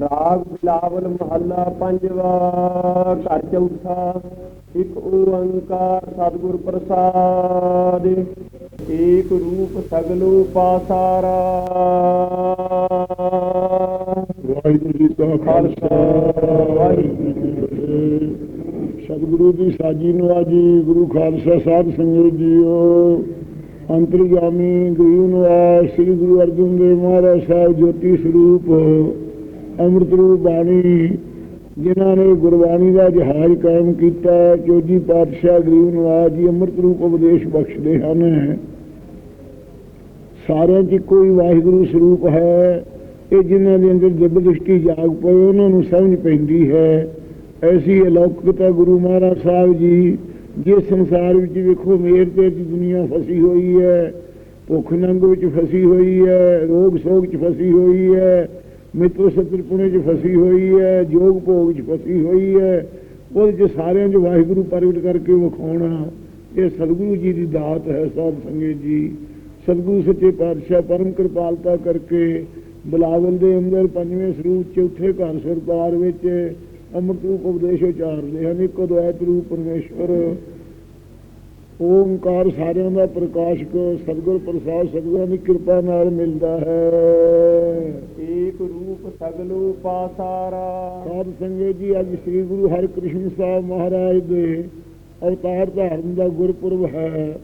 ਰਾਗ ਬਿਲਾਵਲ ਮਹੱਲਾ ਪੰਜਵਾ, ਘਰ ਚੌਥਾ, ਇੱਕ ਓੰਕਾਰ ਸਤਿਗੁਰ ਪ੍ਰਸਾਦ, ਏਕ ਰੂਪ ਸਗਲੋ ਪਾਸਾਰਾ ਵਾਹਿਗੁਰੂ ਜੀ ਕਾ ਖਾਲਸਾ, ਵਾਹਿਗੁਰੂ ਜੀ ਕੀ ਫਤਿਹ। ਸਤਿਗੁਰੂ ਦੀ ਸਾਜੀ ਨਵਾਜੀ, ਗੁਰੂ ਖਾਲਸਾ ਸਾਹਿਬ ਸੰਗਤ ਜੀਓ, ਅੰਤਰਜਾਮੀ ਗੁਰੂ ਨਿਵਾਸ, ਸ੍ਰੀ ਗੁਰੂ ਅਰਜਨ ਦੇਵ ਮਹਾਰਾਜ ਸਾਹਿਬ ਜੋਤੀ ਸਰੂਪ। ਅੰਮ੍ਰਿਤ ਰੂਪ ਬਾਣੀ, ਜਿਨ੍ਹਾਂ ਨੇ ਗੁਰਬਾਣੀ ਦਾ ਜਹਾਜ਼ ਕਾਇਮ ਕੀਤਾ ਚੋਜੀ ਪਾਤਸ਼ਾਹ ਗਰੀਬ ਨਿਵਾਸ ਜੀ ਅੰਮ੍ਰਿਤ ਰੂਪ ਉਪਦੇਸ਼ ਬਖਸ਼ਦੇ ਹਨ। ਸਾਰਿਆਂ 'ਚ ਕੋਈ ਵਾਹਿਗੁਰੂ ਸਰੂਪ ਹੈ। ਇਹ ਜਿਨ੍ਹਾਂ ਦੇ ਅੰਦਰ ਦਿਵ ਦ੍ਰਿਸ਼ਟੀ ਜਾਗ ਪਈ ਉਹਨਾਂ ਨੂੰ ਸਮਝ ਪੈਂਦੀ ਹੈ। ਐਸੀ ਅਲੌਕਿਕਤਾ ਗੁਰੂ ਮਹਾਰਾਜ ਸਾਹਿਬ ਜੀ, ਜਿਸ ਸੰਸਾਰ ਵਿੱਚ ਵੇਖੋ ਮੇਰ ਤੇ ਦੀ ਦੁਨੀਆ ਫਸੀ ਹੋਈ ਹੈ, ਭੁੱਖ ਨੰਗ ਵਿੱਚ ਫਸੀ ਹੋਈ ਹੈ, ਰੋਗ ਸੋਗ 'ਚ ਫਸੀ ਹੋਈ ਹੈ ਮਿੱਤਰ ਸ਼ਤਰਪੁਣੇ 'ਚ ਫਸੀ ਹੋਈ ਹੈ, ਜੋਗ ਭੋਗ 'ਚ ਫਸੀ ਹੋਈ ਹੈ, ਉਹਦੇ 'ਚ ਸਾਰਿਆਂ 'ਚ ਵਾਹਿਗੁਰੂ ਪ੍ਰਗਟ ਕਰਕੇ ਵਿਖਾਉਣਾ, ਇਹ ਸਤਿਗੁਰੂ ਜੀ ਦੀ ਦਾਤ ਹੈ ਸਾਧ ਸੰਗਤ ਜੀ। ਸਤਿਗੁਰੂ ਸੱਚੇ ਪਾਤਸ਼ਾਹ ਪਰਮ ਕਿਰਪਾਲਤਾ ਕਰਕੇ ਬਲਾਵਲ ਦੇ ਅੰਦਰ ਪੰਜਵੇਂ ਸਰੂਪ, ਚੌਥੇ ਘਰ ਸਰਦਾਰ ਵਿੱਚ ਅੰਮ੍ਰਿਤ ਰੂਪ ਉਪਦੇਸ਼ ਉਚਾਰਦੇ ਹਨ। ਇੱਕ ਅਦਵੈਤ ਰੂਪ ਪਰਮੇਸ਼ਵਰ ਓੰਕਾਰ ਸਾਰਿਆਂ ਦਾ ਪ੍ਰਕਾਸ਼ਕ ਸਤਿਗੁਰ ਪ੍ਰਸਾਦ ਸਤਿਗੁਰਾਂ ਦੀ ਕਿਰਪਾ ਨਾਲ ਮਿਲਦਾ ਹੈ। ਏਕ ਰੂਪ ਸਗਲੋ ਪਾਸਾਰਾ ਸਾਧ ਸੰਗਤ ਜੀ ਅੱਜ ਸ੍ਰੀ ਗੁਰੂ ਹਰਿਕ੍ਰਿਸ਼ਨ ਸਾਹਿਬ ਮਹਾਰਾਜ ਦੇ ਅਵਤਾਰ ਧਾਰਨ ਦਾ ਗੁਰਪੁਰਬ ਹੈ।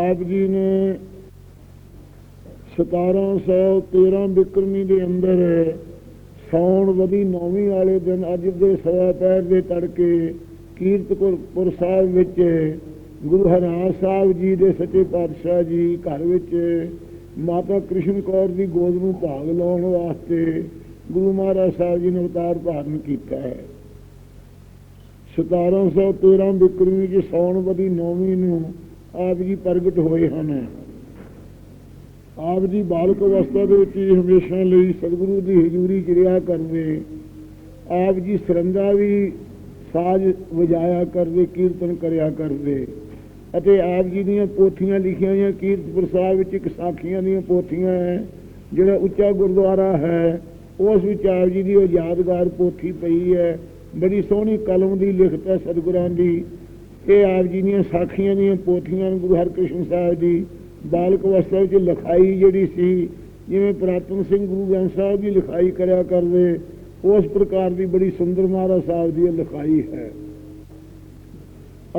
ਆਪ ਜੀ ਨੇ 1713 ਬਿਕਰਮੀ ਦੇ ਅੰਦਰ ਸੌਣ ਵਦੀ ਨੌਵੀਂ ਵਾਲੇ ਦਿਨ ਅੱਜ ਦੇ ਸਵਾ ਪੈਰ ਦੇ ਤੜਕੇ ਕੀਰਤਪੁਰ ਸਾਹਿਬ ਵਿੱਚ ਗੁਰੂ ਹਰਿਰਾਜ ਸਾਹਿਬ ਜੀ ਦੇ ਸੱਚੇ ਪਾਤਸ਼ਾਹ ਜੀ ਘਰ ਵਿੱਚ ਮਾਤਾ ਕ੍ਰਿਸ਼ਨ ਕੌਰ ਦੀ ਗੋਦ ਨੂੰ ਭਾਗ ਲਾਉਣ ਵਾਸਤੇ ਗੁਰੂ ਮਹਾਰਾਜ ਸਾਹਿਬ ਜੀ ਨੇ ਅਵਤਾਰ ਧਾਰਨ ਕੀਤਾ ਹੈ। 1713 ਬਿਕਰਮੀ ਚ ਸੌਣ ਨੌਵੀਂ ਨੂੰ ਆਪ ਜੀ ਪ੍ਰਗਟ ਹੋਏ ਹਨ। ਆਪ ਜੀ ਬਾਲਕ ਅਵਸਥਾ ਦੇ ਵਿੱਚ ਹੀ ਹਮੇਸ਼ਾ ਲਈ ਸਤਿਗੁਰੂ ਦੀ ਹਜ਼ੂਰੀ ਚ ਰਿਹਾ ਕਰਦੇ ਆਪ ਜੀ ਸਰੰਗਾ ਵੀ ਸਾਜ਼ ਵਜਾਇਆ ਕਰਦੇ ਕੀਰਤਨ ਕਰਿਆ ਕਰਦੇ ਅਤੇ ਆਪ ਜੀ ਦੀਆਂ ਪੋਥੀਆਂ ਲਿਖੀਆਂ ਹੋਈਆਂ, ਕੀਰਤਪੁਰ ਸਾਹਿਬ ਵਿੱਚ ਇੱਕ ਸਾਖੀਆਂ ਦੀਆਂ ਪੋਥੀਆਂ ਹੈ, ਜਿਹੜਾ ਉੱਚਾ ਗੁਰਦੁਆਰਾ ਹੈ, ਉਸ ਵਿੱਚ ਆਪ ਜੀ ਦੀ ਉਹ ਯਾਦਗਾਰ ਪੋਥੀ ਪਈ ਹੈ, ਬੜੀ ਸੋਹਣੀ ਕਲਮ ਦੀ ਲਿਖਤ ਹੈ ਸਤਿਗੁਰਾਂ ਦੀ। ਇਹ ਆਪ ਜੀ ਦੀਆਂ ਸਾਖੀਆਂ ਦੀਆਂ ਪੋਥੀਆਂ ਗੁਰੂ ਹਰਕ੍ਰਿਸ਼ਨ ਸਾਹਿਬ ਦੀ। ਬਾਲਕ ਅਵਸਥਾ ਵਿੱਚ ਲਿਖਾਈ ਜਿਹੜੀ ਸੀ, ਜਿਵੇਂ ਪ੍ਰਾਤਨ ਸਿੰਘ ਗੁਰੂ ਗ੍ਰੰਥ ਸਾਹਿਬ ਦੀ ਲਿਖਾਈ ਕਰਿਆ ਕਰਦੇ, ਉਸ ਪ੍ਰਕਾਰ ਦੀ ਬੜੀ ਸੁੰਦਰ ਮਹਾਰਾਜ ਸਾਹਿਬ ਦੀ ਇਹ ਲਿਖਾਈ ਹੈ।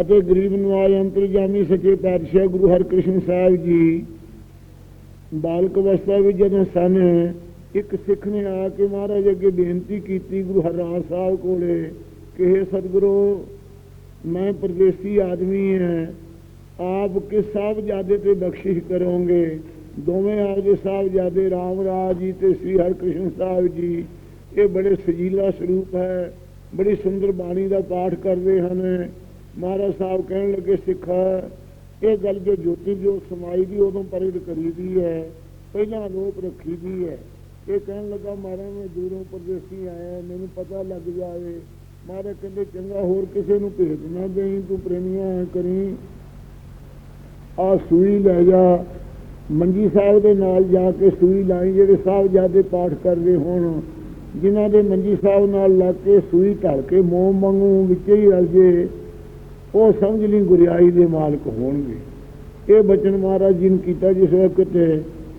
ਅਤੇ ਗਰੀਬ ਨਵਾਜ ਅੰਤਰਜਾਮੀ ਸੱਚੇ ਪਾਤਸ਼ਾਹ ਗੁਰੂ ਹਰਕ੍ਰਿਸ਼ਨ ਸਾਹਿਬ ਜੀ। ਬਾਲਕ ਅਵਸਥਾ ਵਿੱਚ ਜਦੋਂ ਸਨ, ਇੱਕ ਸਿੱਖ ਨੇ ਆ ਕੇ ਮਹਾਰਾਜ ਅੱਗੇ ਬੇਨਤੀ ਕੀਤੀ ਗੁਰੂ ਹਰਰਾਜ ਸਾਹਿਬ ਕੋਲੇ ਕਿ हे ਸਤਿਗੁਰੂ, ਮੈਂ ਪਰਦੇਸੀ ਆਦਮੀ ਹਾਂ। ਆਪ ਕਿਸ ਸਾਹਿਬਜ਼ਾਦੇ ਤੇ ਬਖਸ਼ਿਸ਼ ਕਰੋਗੇ। ਦੋਵੇਂ ਆਪਦੇ ਸਾਹਿਬਜ਼ਾਦੇ ਰਾਮ ਰਾਜ ਜੀ ਤੇ ਸ੍ਰੀ ਹਰਿਕ੍ਰਿਸ਼ਨ ਸਾਹਿਬ ਜੀ, ਇਹ ਬੜੇ ਸਜੀਲਾ ਸਰੂਪ ਹੈ। ਬੜੀ ਸੁੰਦਰ ਬਾਣੀ ਦਾ ਪਾਠ ਕਰਦੇ ਹਨ। ਮਹਾਰਾਜ ਸਾਹਿਬ ਕਹਿਣ ਲੱਗੇ, ਸਿੱਖਾ ਇਹ ਗੱਲ ਜੋ ਜੋਤੀ ਜੋ ਸਮਾਈ ਦੀ, ਉਦੋਂ ਪ੍ਰਗਟ ਕਰੀਦੀ ਹੈ, ਪਹਿਲਾਂ ਲੋਕ ਰੱਖੀਦੀ ਹੈ। ਇਹ ਕਹਿਣ ਲੱਗਾ, ਮਹਾਰਾਜ, ਮੈਂ ਦੂਰੋਂ ਪਰਦੇਸੀ ਆਇਆ, ਮੈਨੂੰ ਪਤਾ ਲੱਗ ਜਾਵੇ। ਮਹਾਰਾਜ ਕਹਿੰਦੇ, ਚੰਗਾ, ਹੋਰ ਕਿਸੇ ਨੂੰ ਭੇਜ ਨਾ ਦੇਈਂ, ਤੂੰ ਪ੍ਰੇਮੀਆਂ ਕਰੀ। ਆ ਸੂਈ ਲੈ ਜਾ। ਮੰਜੀ ਸਾਹਿਬ ਦੇ ਨਾਲ ਜਾ ਕੇ ਸੂਈ ਲਾਈ, ਜਿਹੜੇ ਸਾਹਿਬ ਜਾਦੇ ਪਾਠ ਕਰਦੇ ਹੋਣ। ਜਿਨ੍ਹਾਂ ਦੇ ਮੰਜੀ ਸਾਹਿਬ ਨਾਲ ਲੱਗ ਕੇ ਸੂਈ ਢਲ ਕੇ ਮੋਮ ਵਾਂਗੂ ਵਿੱਚ ਹੀ ਰਲ ਜੇ। ਉਹ ਸਮਝ ਲਈ ਗੁਰਿਆਈ ਦੇ ਮਾਲਕ ਹੋਣਗੇ। ਇਹ ਬਚਨ ਮਹਾਰਾਜ ਜੀ ਨੇ ਕੀਤਾ ਜਿਸ ਵਕਤ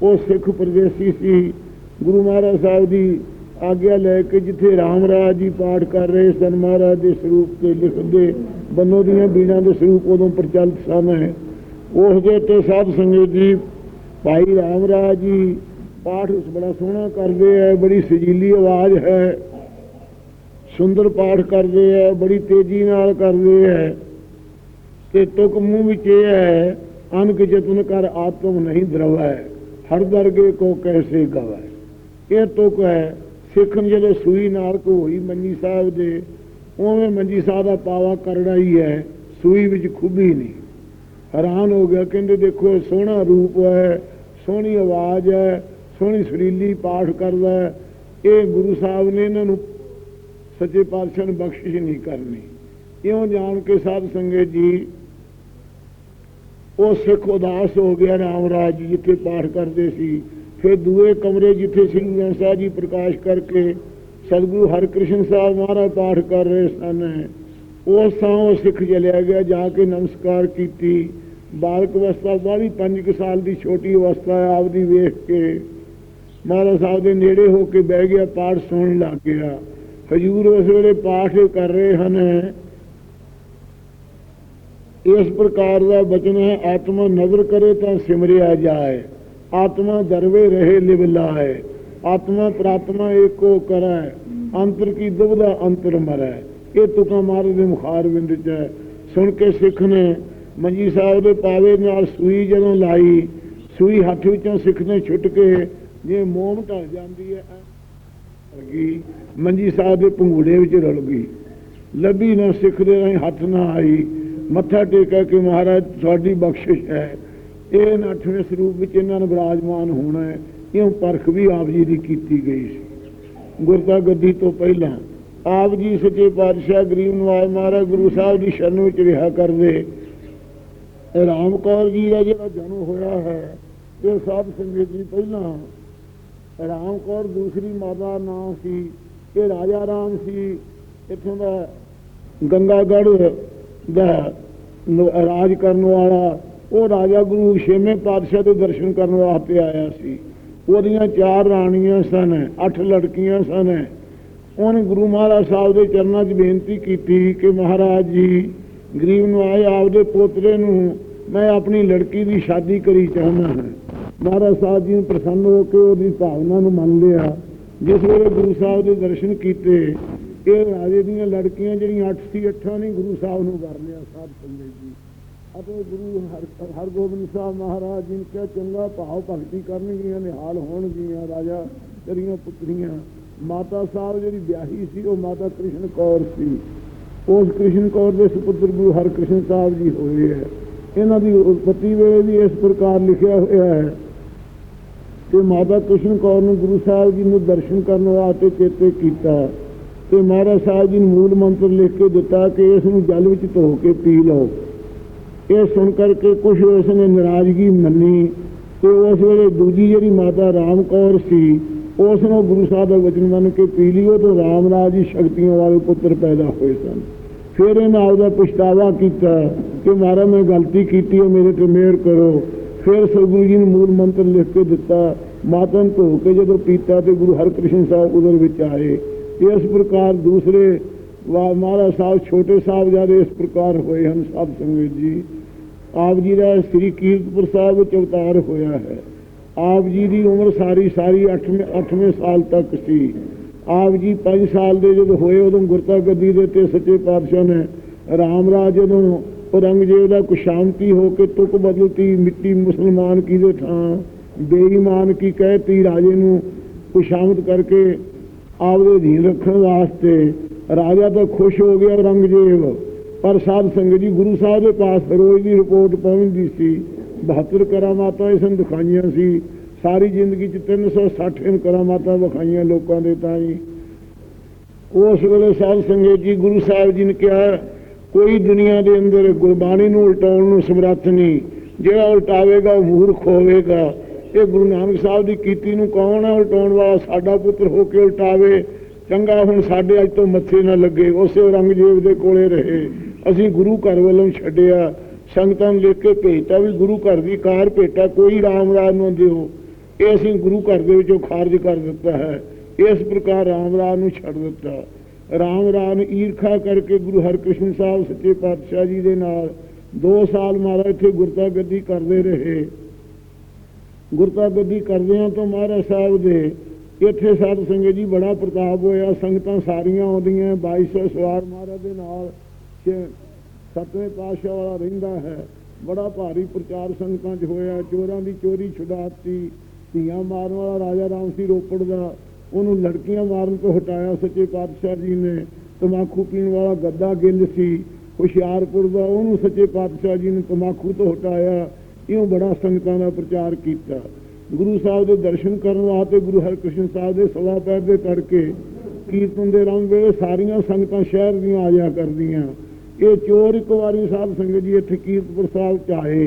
ਉਹ ਸਿੱਖ ਪ੍ਰਦੇਸੀ ਸੀ। ਗੁਰੂ ਮਹਾਰਾਜ ਸਾਹਿਬ ਦੀ ਆਗਿਆ ਲੈ ਕੇ ਜਿੱਥੇ ਰਾਮ ਰਾਜ ਜੀ ਪਾਠ ਕਰ ਰਹੇ ਸਨ, ਮਹਾਰਾਜ ਦੇ ਸਰੂਪ ਤੇ ਲਿਖਦੇ ਬੰਨੋ ਦੀਆਂ ਬੀੜਾਂ ਦੇ ਸਰੂਪ ਉਦੋਂ ਪ੍ਰਚਲਿਤ ਸਨ। ਉਸ ਦੇ ਤੇ ਸਾਧ ਸੰਗਤ ਜੀ, ਭਾਈ ਰਾਮ ਰਾਜ ਜੀ ਪਾਠ ਉਸ ਬੜਾ ਸੋਹਣਾ ਕਰਦੇ ਹੈ ਬੜੀ ਸਜੀਲੀ ਆਵਾਜ਼ ਹੈ। ਸੁੰਦਰ ਪਾਠ ਕਰਦੇ ਹੈ ਬੜੀ ਤੇਜ਼ੀ ਨਾਲ ਕਰਦੇ ਹੈ ਤੇ ਤੁਕ ਮੂੰਹ ਵਿੱਚ ਇਹ ਹੈ ਅਨਕ ਜਤਨ ਕਰ ਆਤਮ ਨਹੀਂ ਦਰਵੈ ਹਰ ਦਰਗੇ ਕੋ ਕੈਸੇ ਗਵੈ ਇਹ ਤੁਕ ਹੈ ਸਿੱਖਨ ਜਦੋਂ ਸੂਈ ਨਾਲ ਕੋ ਹੋਈ ਮੰਜੀ ਸਾਹਿਬ ਦੇ, ਉਵੇਂ ਮੰਜੀ ਸਾਹਿਬ ਦਾ ਪਾਵਾ ਕਰੜਾ ਹੀ ਹੈ, ਸੂਈ ਵਿੱਚ ਖੁੱਬੀ ਨਹੀਂ। ਹੈਰਾਨ ਹੋ ਗਿਆ, ਕਹਿੰਦੇ ਦੇਖੋ ਇਹ ਸੋਹਣਾ ਰੂਪ ਹੈ, ਸੋਹਣੀ ਆਵਾਜ਼ ਹੈ, ਸੋਹਣੀ ਸੁਰੀਲੀ ਪਾਠ ਕਰਦਾ ਇਹ ਗੁਰੂ ਸਾਹਿਬ ਨੇ ਇਹਨਾਂ ਨੂੰ ਸੱਚੇ ਪਾਤਸ਼ਾਹ ਨੂੰ ਬਖਸ਼ਿਸ਼ ਨਹੀਂ ਕਰਨੀ। ਇਉਂ ਜਾਣ ਕੇ ਸਾਧ ਸੰਗਤ ਜੀ ਉਹ ਸਿੱਖ ਉਦਾਸ ਹੋ ਗਿਆ, ਰਾਮ ਰਾਜ ਜੀ ਜਿੱਥੇ ਪਾਠ ਕਰਦੇ ਸੀ। ਫਿਰ ਦੂਏ ਕਮਰੇ ਜਿੱਥੇ ਸ੍ਰੀ ਗੁਰੂ ਗ੍ਰੰਥ ਸਾਹਿਬ ਜੀ ਪ੍ਰਕਾਸ਼ ਕਰਕੇ ਸਤਿਗੁਰੂ ਹਰਕ੍ਰਿਸ਼ਨ ਸਾਹਿਬ ਮਹਾਰਾਜ ਪਾਠ ਕਰ ਰਹੇ ਸਨ। ਉਸ ਥਾਂ ਉਹ ਸਿੱਖ ਜਲਿਆ ਗਿਆ, ਜਾ ਕੇ ਨਮਸਕਾਰ ਕੀਤੀ। ਬਾਲਕ ਅਵਸਥਾ ਬਾਹਲੀ 5 ਸਾਲ ਦੀ ਛੋਟੀ ਅਵਸਥਾ ਆਪਦੀ ਵੇਖ ਕੇ ਮਹਾਰਾਜ ਸਾਹਿਬ ਦੇ ਨੇੜੇ ਹੋ ਕੇ ਬਹਿ ਗਿਆ, ਪਾਠ ਸੁਣਨ ਲੱਗ ਗਿਆ। ਹਜੂਰ ਉਸ ਵੇਲੇ ਪਾਠ ਕਰ ਰਹੇ ਹਨ। ਇਸ ਪ੍ਰਕਾਰ ਦਾ ਬਚਨ ਹੈ, ਆਤਮਾ ਨਜ਼ਰ ਕਰੇ ਤਾਂ ਸਿਮਰਿਆ ਜਾਏ। ਆਤਮਾ ਦਰਵੇ ਰਹੇ ਲਿਵ ਆਤਮਾ ਪ੍ਰਾਤਮਾ ਏਕੋ ਕਰੈ। ਅੰਤਰ ਕੀ ਦੁਬਦਾ ਅੰਤਰ ਮਰੈ। ਇਹ ਤੁਕਾਂ ਮਾਰੇ ਦੇ ਮੁਖਾਰ ਬਿੰਦ ਚ ਸੁਣ ਕੇ ਸਿੱਖ ਨੇ ਮੰਜੀ ਸਾਹਿਬ ਦੇ ਪਾਵੇ ਨਾਲ ਸੂਈ ਜਦੋਂ ਲਾਈ, ਸੂਈ ਹੱਥ ਵਿੱਚੋਂ ਸਿੱਖ ਨੇ ਛੁੱਟ ਕੇ, ਜੇ ਮੋਮ ਢਲ ਜਾਂਦੀ ਹੈ ਰਲ ਮੰਜੀ ਸਾਹਿਬ ਦੇ ਪੰਗੂੜੇ ਵਿੱਚ ਰਲ ਗਈ। ਲੱਭੀ ਨਾ ਸਿੱਖ ਦੇ ਰਾਹੀਂ ਹੱਥ ਨਾ ਆਈ। ਮੱਥਾ ਟੇਕਿਆ ਕਿ ਮਹਾਰਾਜ, ਤੁਹਾਡੀ ਬਖਸ਼ਿਸ਼ ਹੈ। ਇਹ ਨਠਵੇਂ ਸਰੂਪ ਵਿੱਚ ਇਹਨਾਂ ਨੂੰ ਬਿਰਾਜਮਾਨ ਹੋਣਾ ਹੈ। ਇਉਂ ਪਰਖ ਵੀ ਆਪ ਜੀ ਦੀ ਕੀਤੀ ਗਈ ਸੀ। ਗੁਰਦਾ ਗੱਦੀ ਤੋਂ ਪਹਿਲਾਂ ਆਪ ਜੀ ਸੱਚੇ ਪਾਤਸ਼ਾਹ ਗਰੀਬ ਨਵਾਜ ਮਹਾਰਾਜ ਗੁਰੂ ਸਾਹਿਬ ਦੀ ਸ਼ਰਨ ਵਿੱਚ ਰਿਹਾ ਕਰਦੇ। ਰਾਮ ਕੌਰ ਜੀ ਦਾ ਜਿਹੜਾ ਜਨਮ ਹੋਇਆ ਹੈ, ਇਹ ਸਾਧ ਸੰਗਤ ਜੀ ਪਹਿਲਾਂ ਰਾਮ ਕੌਰ ਦੂਸਰੀ ਮਾਤਾ ਨਾਂ ਸੀ, ਇਹ ਰਾਜਾ ਰਾਮ ਸੀ। ਇੱਥੋਂ ਦਾ ਗੰਗਾਗੜ੍ਹ ਦਾ ਰਾਜ ਕਰਨ ਵਾਲਾ, ਉਹ ਰਾਜਾ ਗੁਰੂ ਛੇਵੇਂ ਪਾਤਸ਼ਾਹ ਦੇ ਦਰਸ਼ਨ ਕਰਨ ਵਾਸਤੇ ਆਇਆ ਸੀ। ਉਹਦੀਆਂ ਚਾਰ ਰਾਣੀਆਂ ਸਨ, ਅੱਠ ਲੜਕੀਆਂ ਸਨ। ਉਹਨੇ ਗੁਰੂ ਮਹਾਰਾਜ ਸਾਹਿਬ ਦੇ ਚਰਨਾਂ 'ਚ ਬੇਨਤੀ ਕੀਤੀ ਕਿ ਮਹਾਰਾਜ ਜੀ, ਗਰੀਬ ਨੂੰ ਆਏ ਆਪਦੇ ਪੋਤਰੇ ਨੂੰ, ਮੈਂ ਆਪਣੀ ਲੜਕੀ ਦੀ ਸ਼ਾਦੀ ਕਰੀ ਚਾਹੁੰਦਾ ਹਾਂ। ਮਹਾਰਾਜ ਸਾਹਿਬ ਜੀ ਨੂੰ ਪ੍ਰਸੰਨ ਹੋ ਕੇ ਉਹਦੀ ਭਾਵਨਾ ਨੂੰ ਮੰਨ ਲਿਆ। ਜਿਸ ਵੇਲੇ ਗੁਰੂ ਸਾਹਿਬ ਦੇ ਦਰਸ਼ਨ ਕੀਤੇ ਇਹ ਰਾਜੇ ਦੀਆਂ ਲੜਕੀਆਂ ਜਿਹੜੀਆਂ ਅੱਠ ਸੀ, ਅੱਠਾਂ ਨੇ ਗੁਰੂ ਸਾਹਿਬ ਨੂੰ ਵਰ ਲਿਆ ਸਾਧ ਸੰਗਤ ਜੀ। ਅਤੇ ਗੁਰੂ ਹਰ, ਹਰਗੋਬਿੰਦ ਸਾਹਿਬ ਮਹਾਰਾਜ ਜੀ ਨੇ ਕਿਹਾ, ਚੰਗਾ ਭਾਵ ਭਗਤੀ ਕਰਨਗੀਆਂ ਨਿਹਾਲ ਹੋਣਗੀਆਂ ਰਾਜਾ ਜਿਹੜੀਆਂ ਪੁੱਤਰੀਆਂ। ਮਾਤਾ ਸਾਹਿਬ ਜਿਹੜੀ ਵਿਆਹੀ ਸੀ, ਉਹ ਮਾਤਾ ਕ੍ਰਿਸ਼ਨ ਕੌਰ ਸੀ। ਉਸ ਕ੍ਰਿਸ਼ਨ ਕੌਰ ਦੇ ਸੁਪੁੱਤਰ ਗੁਰੂ ਹਰਕ੍ਰਿਸ਼ਨ ਸਾਹਿਬ ਜੀ ਹੋਏ ਹੈ। ਇਹਨਾਂ ਦੀ ਉਤਪਤੀ ਵੇਲੇ ਵੀ ਇਸ ਪ੍ਰਕਾਰ ਲਿਖਿਆ ਹੋਇਆ ਹੈ ਕਿ ਮਾਤਾ ਕ੍ਰਿਸ਼ਨ ਕੌਰ ਨੂੰ ਗੁਰੂ ਸਾਹਿਬ ਜੀ ਨੂੰ ਦਰਸ਼ਨ ਕਰਨ ਵਾਸਤੇ ਚੇਤੇ ਕੀਤਾ। ਤੇ ਮਹਾਰਾਜ ਸਾਹਿਬ ਜੀ ਨੇ ਮੂਲ ਮੰਤਰ ਲਿਖ ਕੇ ਦਿੱਤਾ ਕਿ ਇਸ ਨੂੰ ਜਲ ਵਿੱਚ ਧੋ ਕੇ ਪੀ ਲਓ। ਇਹ ਸੁਣ ਕਰਕੇ ਕੁਝ ਉਸ ਨੇ ਨਾਰਾਜ਼ਗੀ ਮੰਨੀ ਤੇ ਉਸ ਵੇਲੇ ਦੂਜੀ ਜਿਹੜੀ ਮਾਤਾ ਰਾਮ ਕੌਰ ਸੀ, ਉਸ ਨੂੰ ਗੁਰੂ ਸਾਹਿਬ ਦਾ ਵਚਨ ਮੰਨ ਕੇ ਪੀ ਲਿਓ ਤੇ ਰਾਮ ਰਾਜ ਦੀ ਸ਼ਕਤੀਆਂ ਵਾਲੇ ਪੁੱਤਰ ਪੈਦਾ ਹੋਏ ਸਨ। ਫਿਰ ਇਹਨਾਂ ਆਪਦਾ ਪਛਤਾਵਾ ਕੀਤਾ ਕਿ ਮਹਾਰਾਜ ਮੈਂ ਗਲਤੀ ਕੀਤੀ ਹੈ, ਮੇਰੇ ਤੇ ਮਿਹਰ ਕਰੋ। ਫਿਰ ਸਤਿਗੁਰੂ ਜੀ ਨੇ ਮੂਲ ਮੰਤਰ ਲਿਖ ਕੇ ਦਿੱਤਾ, ਮਾਤਾ ਨੂੰ ਧੋ ਕੇ ਜਦੋਂ ਪੀਤਾ ਤੇ ਗੁਰੂ ਹਰਕ੍ਰਿਸ਼ਨ ਸਾਹਿਬ ਉਧਰ ਵਿੱਚ ਆਏ। ਇਸ ਪ੍ਰਕਾਰ ਦੂਸਰੇ ਵਾ- ਮਹਾਰਾਜ ਸਾਹਿਬ, ਛੋਟੇ ਸਾਹਿਬ ਜ਼ਿਆਦਾ ਇਸ ਪ੍ਰਕਾਰ ਹੋਏ ਹਨ ਸਾਧ ਸੰਗਤ ਜੀ। ਆਪ ਜੀ ਦਾ ਸ੍ਰੀ ਕੀਰਤਪੁਰ ਸਾਹਿਬ ਵਿੱਚ ਅਵਤਾਰ ਹੋਇਆ ਹੈ। ਆਪ ਜੀ ਦੀ ਉਮਰ ਸਾਰੀ ਸਾਰੀ 8ਵੇਂ 8ਵੇਂ ਸਾਲ ਤੱਕ ਸੀ। ਆਪ ਜੀ 5 ਸਾਲ ਦੇ ਜਦੋਂ ਹੋਏ, ਉਦੋਂ ਗੁਰਤਾ ਗੱਦੀ ਦੇ ਤੇ ਸੱਚੇ ਪਾਤਸ਼ਾਹ ਨੇ ਰਾਮ ਰਾਜ ਜਦੋਂ ਔਰੰਗਜ਼ੇਬ ਦਾ ਕੁਸ਼ਾਂਤੀ ਹੋ ਕੇ ਤੁਕ ਬਦਲਤੀ, ਮਿੱਟੀ ਮੁਸਲਮਾਨ ਕੀ ਦੇ ਥਾਂ, ਬੇਈਮਾਨ ਕੀ ਕਹਿਤੀ ਰਾਜੇ ਨੂੰ ਕੁਸ਼ਾਮਤ ਕਰਕੇ ਆਪਦੇ ਅਧੀਨ ਰੱਖਣ ਵਾਸਤੇ ਰਾਜਾ ਤਾਂ ਖੁਸ਼ ਹੋ ਗਿਆ ਔਰੰਗਜ਼ੇਬ ਪਰ ਸਾਧ ਸੰਗਤ ਜੀ, ਗੁਰੂ ਸਾਹਿਬ ਦੇ ਪਾਸ ਰੋਜ਼ ਦੀ ਰਿਪੋਰਟ ਪਹੁੰਚਦੀ ਸੀ। 72 ਕਰਾਮਾਤਾਂ ਇਸ ਨੂੰ ਦਿਖਾਈਆਂ ਸੀ। ਸਾਰੀ ਜ਼ਿੰਦਗੀ ਚ 360 ਕਰਾਮਾਤਾਂ ਵਿਖਾਈਆਂ ਲੋਕਾਂ ਦੇ ਤਾਈ ਉਸ ਵੇਲੇ ਸਾਧ ਸੰਗਤ ਜੀ, ਗੁਰੂ ਸਾਹਿਬ ਜੀ ਨੇ ਕਿਹਾ, ਕੋਈ ਦੁਨੀਆ ਦੇ ਅੰਦਰ ਗੁਰਬਾਣੀ ਨੂੰ ਉਲਟਾਉਣ ਨੂੰ ਸਮਰੱਥ ਨਹੀਂ। ਜਿਹੜਾ ਉਲਟਾਵੇਗਾ ਉਹ ਮੂਰਖ ਹੋਵੇਗਾ। ਇਹ ਗੁਰੂ ਨਾਨਕ ਸਾਹਿਬ ਦੀ ਕੀਤੀ ਨੂੰ ਕੌਣ ਹੈ ਉਲਟਾਉਣ ਵਾਲਾ? ਸਾਡਾ ਪੁੱਤਰ ਹੋ ਕੇ ਉਲਟਾਵੇ। ਚੰਗਾ ਹੁਣ ਸਾਡੇ ਅੱਜ ਤੋਂ ਮੱਥੇ ਨਾ ਲੱਗੇ, ਉਸੇ ਔਰੰਗਜ਼ੇਬ ਦੇ ਕੋਲੇ ਰਹੇ। ਅਸੀਂ ਗੁਰੂ ਘਰ ਵੱਲੋਂ ਛੱਡਿਆ। ਸੰਗਤਾਂ ਨੂੰ ਲਿਖ ਕੇ ਭੇਜਤਾ ਵੀ ਗੁਰੂ ਘਰ ਦੀ ਕਾਰ ਭੇਟਾ, ਕੋਈ ਰਾਮ ਰਾਜ ਨੂੰ ਦਿਓ। ਇਹ ਅਸੀਂ ਗੁਰੂ ਘਰ ਦੇ ਵਿੱਚੋਂ ਖਾਰਜ ਕਰ ਦਿੱਤਾ ਹੈ। ਇਸ ਪ੍ਰਕਾਰ ਰਾਮ ਰਾਜ ਨੂੰ ਛੱਡ ਦਿੱਤਾ। ਰਾਮ ਰਾਮ ਨੂੰ ਈਰਖਾ ਕਰਕੇ ਗੁਰੂ ਹਰਕ੍ਰਿਸ਼ਨ ਸਾਹਿਬ ਸੱਚੇ ਪਾਤਸ਼ਾਹ ਜੀ ਦੇ ਨਾਲ 2 ਸਾਲ ਮਹਾਰਾਜ ਇੱਥੇ ਗੁਰਤਾ ਗੱਦੀ ਕਰਦੇ ਰਹੇ। ਗੁਰਤਾ ਗੱਦੀ ਕਰਦਿਆਂ ਤੋਂ ਮਹਾਰਾਜ ਸਾਹਿਬ ਦੇ ਇੱਥੇ ਸਾਧ ਸੰਗਤ ਜੀ ਬੜਾ ਪ੍ਰਤਾਪ ਹੋਇਆ, ਸੰਗਤਾਂ ਸਾਰੀਆਂ ਆਉਂਦੀਆਂ 2200 ਸਵਾਰ ਮਹਾਰਾਜ ਦੇ ਨਾਲ ਛੇ- ਸੱਤਵੇਂ ਪਾਤਸ਼ਾਹ ਵਾਲਾ ਰਹਿੰਦਾ ਹੈ। ਬੜਾ ਭਾਰੀ ਪ੍ਰਚਾਰ ਸੰਗਤਾਂ 'ਚ ਹੋਇਆ, ਚੋਰਾਂ ਦੀ ਚੋਰੀ ਛੁਡਾਤੀ, ਧੀਆਂ ਮਾਰਨ ਵਾਲਾ ਰਾਜਾ ਰਾਮ ਸੀ ਰੋਪੜ ਦਾ, ਉਹਨੂੰ ਲੜਕੀਆਂ ਮਾਰਨ ਤੋਂ ਹਟਾਇਆ ਸੱਚੇ ਪਾਤਸ਼ਾਹ ਜੀ ਨੇ। ਤਮਾਕੂ ਪੀਣ ਵਾਲਾ ਗੱਦਾ ਗਿੱਲ ਸੀ, ਹੁਸ਼ਿਆਰਪੁਰ ਦਾ, ਉਹਨੂੰ ਸੱਚੇ ਪਾਤਸ਼ਾਹ ਜੀ ਨੇ ਤਮਾਕੂ ਤੋਂ ਹਟਾਇਆ। ਇਉਂ ਬੜਾ ਸੰਗਤਾਂ ਦਾ ਪ੍ਰਚਾਰ ਕੀਤਾ। ਗੁਰੂ ਸਾਹਿਬ ਦੇ ਦਰਸ਼ਨ ਕਰਨ ਵਾਸਤੇ ਗੁਰੂ ਹਰਿਕ੍ਰਿਸ਼ਨ ਸਾਹਿਬ ਦੇ ਸਵਾ ਪੈਰ ਦੇ ਕਰਕੇ ਕੀਰਤਨ ਦੇ ਰੰਗ ਵੇਲੇ ਸਾਰੀਆਂ ਸੰਗਤਾਂ ਸ਼ਹਿਰ ਦੀਆਂ ਆ ਜਾ ਕਰਦੀਆਂ। ਇਹ ਚੋਰ ਇੱਕ ਵਾਰੀ ਸਾਹਿਬ ਸੰਗਤ ਜੀ ਇੱਥੇ ਕੀਰਤਪੁਰ ਸਾਹਿਬ ਚ ਆਏ।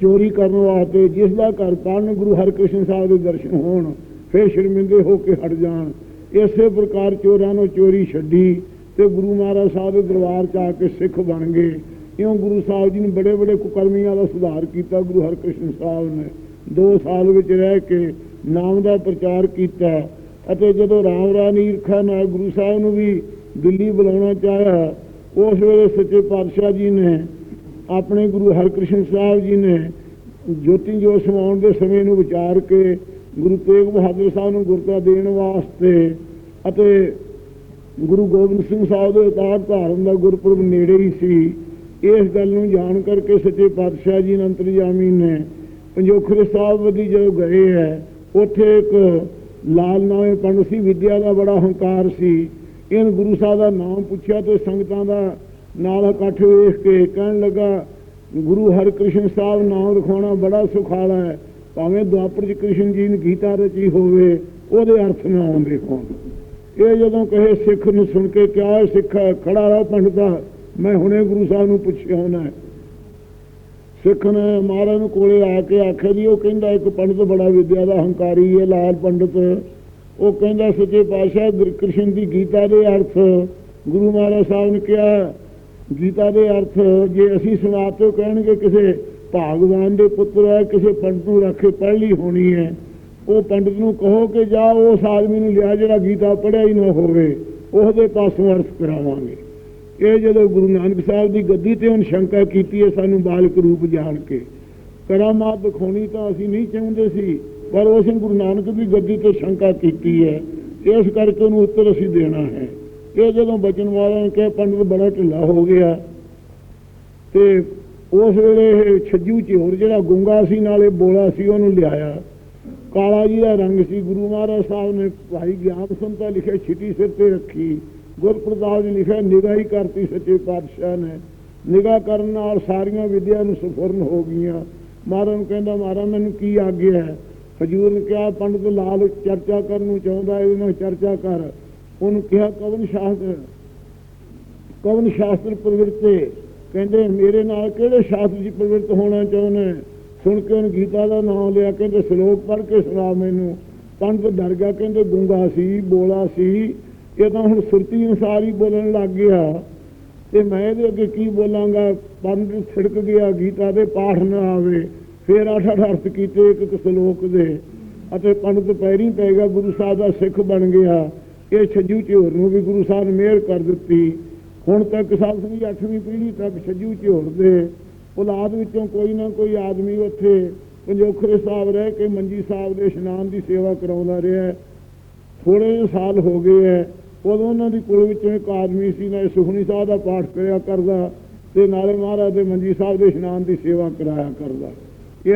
ਚੋਰੀ ਕਰਨ ਵਾਸਤੇ ਜਿਸ ਦਾ ਘਰ ਪੜਨ ਗੁਰੂ ਹਰਕ੍ਰਿਸ਼ਨ ਸਾਹਿਬ ਦੇ ਦਰਸ਼ਨ ਹੋਣ, ਫਿਰ ਸ਼ਰਮਿੰਦੇ ਹੋ ਕੇ ਹਟ ਜਾਣ। ਇਸੇ ਪ੍ਰਕਾਰ ਚੋਰਾਂ ਨੂੰ ਚੋਰੀ ਛੱਡੀ ਤੇ ਗੁਰੂ ਮਹਾਰਾਜ ਸਾਹਿਬ ਦੇ ਦਰਬਾਰ 'ਚ ਆ ਕੇ ਸਿੱਖ ਬਣ ਗਏ। ਇਉਂ ਗੁਰੂ ਸਾਹਿਬ ਜੀ ਨੇ ਬੜੇ ਬੜੇ ਕੁਕਰਮੀਆਂ ਦਾ ਸੁਧਾਰ ਕੀਤਾ, ਗੁਰੂ ਹਰਕ੍ਰਿਸ਼ਨ ਸਾਹਿਬ ਨੇ। 2 ਸਾਲ ਵਿੱਚ ਰਹਿ ਕੇ ਨਾਮ ਦਾ ਪ੍ਰਚਾਰ ਕੀਤਾ ਅਤੇ ਜਦੋਂ ਰਾਮ ਰਾਣੀ ਈਰਖਾ ਨਾਲ ਗੁਰੂ ਸਾਹਿਬ ਨੂੰ ਵੀ ਦਿੱਲੀ ਬੁਲਾਉਣਾ ਚਾਹਿਆ, ਉਸ ਵੇਲੇ ਸੱਚੇ ਪਾਤਸ਼ਾਹ ਜੀ ਨੇ ਆਪਣੇ ਗੁਰੂ ਹਰਕ੍ਰਿਸ਼ਨ ਸਾਹਿਬ ਜੀ ਨੇ ਜੋਤੀ ਜੋਤ ਸਮਾਉਣ ਦੇ ਸਮੇਂ ਨੂੰ ਵਿਚਾਰ ਕੇ ਗੁਰੂ ਤੇਗ ਬਹਾਦਰ ਸਾਹਿਬ ਨੂੰ ਗੁਰਤਾ ਦੇਣ ਵਾਸਤੇ ਅਤੇ ਗੁਰੂ ਗੋਬਿੰਦ ਸਿੰਘ ਸਾਹਿਬ ਦੇ ਅਵਤਾਰ ਧਾਰਨ ਦਾ ਗੁਰਪੁਰਬ ਨੇੜੇ ਹੀ ਸੀ। ਇਸ ਗੱਲ ਨੂੰ ਜਾਣ ਕਰਕੇ ਸੱਚੇ ਪਾਤਸ਼ਾਹ ਜੀ ਨੇ ਅੰਤਰਜਾਮੀ ਨੇ ਪੰਜੋਖਰੇ ਸਾਹਿਬ ਦੀ ਜਦੋਂ ਗਏ ਹੈ ਉੱਥੇ ਇੱਕ ਲਾਲ ਨਾਮੇ ਪੰਡਤ ਸੀ ਵਿਦਿਆ ਦਾ ਬੜਾ ਹੰਕਾਰ ਸੀ। ਇਹਨ ਗੁਰੂ ਸਾਹਿਬ ਦਾ ਨਾਮ ਪੁੱਛਿਆ ਤੇ ਸੰਗਤਾਂ ਦਾ ਨਾਲ ਇਕੱਠ ਵੇਖ ਕੇ ਕਹਿਣ ਲੱਗਾ ਗੁਰੂ ਹਰਿਕ੍ਰਿਸ਼ਨ ਸਾਹਿਬ ਨਾਮ ਰਖਾਉਣਾ ਬੜਾ ਸੁਖਾਲਾ ਹੈ। ਭਾਵੇਂ ਦੁਆਪਰ ਚ ਕ੍ਰਿਸ਼ਨ ਜੀ ਨੇ ਗੀਤਾ ਰਚੀ ਹੋਵੇ ਉਹਦੇ ਅਰਥ ਨਾ ਆਉਂਦੇ ਹੋਣ। ਇਹ ਜਦੋਂ ਕਹੇ ਸਿੱਖ ਨੂੰ ਸੁਣ ਕੇ ਕਿਹਾ ਸਿੱਖ ਹੈ, ਖੜਾ ਰਹੋ ਪੰਡਤਾ ਮੈਂ ਹੁਣੇ ਗੁਰੂ ਸਾਹਿਬ ਨੂੰ ਪੁੱਛਿਆ ਹੋਣਾ ਸਿੱਖ ਨੇ ਮਹਾਰਾਜ ਨੂੰ ਕੋਲੇ ਆ ਕੇ ਆਖਿਆ ਜੀ ਉਹ ਕਹਿੰਦਾ ਇੱਕ ਪੰਡਤ ਬੜਾ ਵਿਦਿਆ ਦਾ ਹੰਕਾਰੀ ਹੈ, ਲਾਲ ਪੰਡਤ। ਉਹ ਕਹਿੰਦਾ ਸੱਚੇ ਪਾਤਸ਼ਾਹ ਗੁਰ ਕ੍ਰਿਸ਼ਨ ਦੀ ਗੀਤਾ ਦੇ ਅਰਥ, ਗੁਰੂ ਮਹਾਰਾਜ ਸਾਹਿਬ ਨੇ ਕਿਹਾ, ਗੀਤਾ ਦੇ ਅਰਥ ਜੇ ਅਸੀਂ ਸੁਣਾਤੇ ਕਹਿਣਗੇ ਕਿਸੇ ਭਾਗਵਾਨ ਦੇ ਪੁੱਤਰ ਹੈ ਕਿਸੇ ਪੰਡਤ ਨੂੰ ਰੱਖ ਕੇ ਪੜ੍ਹ ਲਈ ਹੋਣੀ ਹੈ, ਉਹ ਪੰਡਤ ਨੂੰ ਕਹੋ ਕਿ ਜਾ ਉਸ ਆਦਮੀ ਨੂੰ ਲਿਆ ਜਿਹੜਾ ਗੀਤਾ ਪੜ੍ਹਿਆ ਹੀ ਨਾ ਹੋਵੇ, ਉਹਦੇ ਪਾਸੋਂ ਅਰਥ ਕਰਾਵਾਂਗੇ। ਇਹ ਜਦੋਂ ਗੁਰੂ ਨਾਨਕ ਸਾਹਿਬ ਦੀ ਗੱਦੀ ਤੇ ਹੁਣ ਸ਼ੰਕਾ ਕੀਤੀ ਹੈ, ਸਾਨੂੰ ਬਾਲਕ ਰੂਪ ਜਾਣ ਕੇ। ਕਰਾਮਾਤ ਦਿਖਾਉਣੀ ਤਾਂ ਅਸੀਂ ਨਹੀਂ ਚਾਹੁੰਦੇ ਸੀ, ਪਰ ਉਸ ਗੁਰੂ ਨਾਨਕ ਦੀ ਗੱਦੀ ਤੇ ਸ਼ੰਕਾ ਕੀਤੀ ਹੈ। ਇਸ ਕਰਕੇ ਉਹਨੂੰ ਉੱਤਰ ਅਸੀਂ ਦੇਣਾ ਹੈ। ਇਹ ਜਦੋਂ ਬਚਨ ਵਾਲਿਆਂ ਨੇ ਕਿਹਾ, ਪੰਡਤ ਬੜਾ ਢਿੱਲਾ ਹੋ ਗਿਆ। ਤੇ ਉਸ ਵੇਲੇ ਇਹ ਛੱਜੂ ਚੋਰ ਜਿਹੜਾ ਗੁੰਗਾ ਸੀ, ਨਾਲੇ ਬੋਲਾ ਸੀ, ਉਹਨੂੰ ਲਿਆਇਆ। ਕਾਲਾ ਜੀ ਦਾ ਰੰਗ ਸੀ, ਗੁਰੂ ਮਹਾਰਾਜ ਸਾਹਿਬ ਨੇ ਭਾਈ ਗਿਆਨ ਸੰਤਾ ਲਿਖਿਆ ਛਿੱਟੀ ਸਿਰ ਤੇ ਰੱਖੀ। ਗੁਰਪ੍ਰਸਾਦ ਜੀ ਲਿਖਿਆ ਨਿਗਾਹੀ ਕਰਤੀ ਸੱਚੇ ਪਾਤਸ਼ਾਹ ਨੇ। ਨਿਗਾਹ ਕਰਨ ਨਾਲ ਸਾਰੀਆਂ ਵਿਦਿਆ ਨੂੰ ਸਫਰਨ ਹੋ ਗਈਆਂ। ਮਹਾਰਾਜ ਨੂੰ ਕਹਿੰਦਾ, ਮਹਾਰਾਜ, ਮੈਨੂੰ ਕੀ ਆਗਿਆ ਹੈ? ਹਜੂਰ ਨੇ ਕਿਹਾ, ਪੰਡਤ ਲਾਲ ਚਰਚਾ ਕਰਨ ਨੂੰ ਚਾਹੁੰਦਾ ਇਹਦੇ ਨਾਲ ਚਰਚਾ ਕਰ। ਉਹਨੂੰ ਕਿਹਾ, ਕਵਨ ਸ਼ਾਸਤਰ ਕਵਨ ਸ਼ਾਸਤਰ ਪ੍ਰਵਿਰਤੇ ਕਹਿੰਦੇ, ਮੇਰੇ ਨਾਲ ਕਿਹੜੇ ਸ਼ਾਸਤਰ ਜੀ ਪ੍ਰਵਿਰਤ ਹੋਣਾ ਚਾਹੁੰਦੇ ਸੁਣ ਕੇ ਉਹਨੇ ਗੀਤਾ ਦਾ ਨਾਮ ਲਿਆ, ਕਹਿੰਦੇ, ਸ਼ਲੋਕ ਪੜ੍ਹ ਕੇ ਸੁਣਾ ਮੈਨੂੰ। ਪੰਡਤ ਡਰ ਗਿਆ, ਕਹਿੰਦੇ, ਗੁੰਗਾ ਸੀ, ਬੋਲਾ ਸੀ ਇਹ ਤਾਂ ਹੁਣ ਸੁਰਤੀ ਅਨੁਸਾਰ ਹੀ ਬੋਲਣ ਲੱਗ ਗਿਆ। ਤੇ ਮੈਂ ਇਹਦੇ ਅੱਗੇ ਕੀ ਬੋਲਾਂਗਾ? ਪੰਡ ਛਿੜਕ ਗਿਆ, ਗੀਤਾ ਦੇ ਪਾਠ ਨਾ ਆਵੇ। ਫਿਰ ਅੱਠ ਅੱਠ ਅਰਥ ਕੀਤੇ ਇੱਕ ਇੱਕ ਸ਼ਲੋਕ ਦੇ। ਅਤੇ ਪੰਡਤ ਪੈਰੀ ਪੈ ਗਿਆ, ਗੁਰੂ ਸਾਹਿਬ ਦਾ ਸਿੱਖ ਬਣ ਗਿਆ। ਇਹ ਛੱਜੂ ਝੋਰ ਨੂੰ ਵੀ ਗੁਰੂ ਸਾਹਿਬ ਨੇ ਮਿਹਰ ਕਰ ਦਿੱਤੀ। ਹੁਣ ਤੱਕ ਸਾਧ ਸੰਗਤ ਦੀ 8ਵੀਂ ਪੀੜ੍ਹੀ ਤੱਕ ਛੱਜੂ ਝੋਰ ਦੇ। ਔਲਾਦ ਵਿੱਚੋਂ ਕੋਈ ਨਾ ਕੋਈ ਆਦਮੀ ਉੱਥੇ ਪੰਜੋਖਰੇ ਸਾਹਿਬ ਰਹਿ ਕੇ ਮੰਜੀ ਸਾਹਿਬ ਦੇ ਇਸ਼ਨਾਨ ਦੀ ਸੇਵਾ ਕਰਾਉਂਦਾ ਰਿਹਾ। ਥੋੜੇ ਜਿਹੇ ਸਾਲ ਹੋ ਗਏ ਹੈ ਉਦੋਂ ਉਹਨਾਂ ਦੀ ਕੁਲ ਵਿੱਚੋਂ ਇੱਕ ਆਦਮੀ ਸੀ, ਨਾ ਸੁਖਨੀ ਸਾਹਿਬ ਦਾ ਪਾਠ ਕਰਿਆ ਕਰਦਾ ਤੇ ਨਾਲੇ ਮਹਾਰਾਜ ਦੇ ਮੰਜੀ ਸਾਹਿਬ ਦੇ ਇਸ਼ਨਾਨ ਦੀ ਸੇਵਾ ਕਰਾਇਆ ਕਰਦਾ।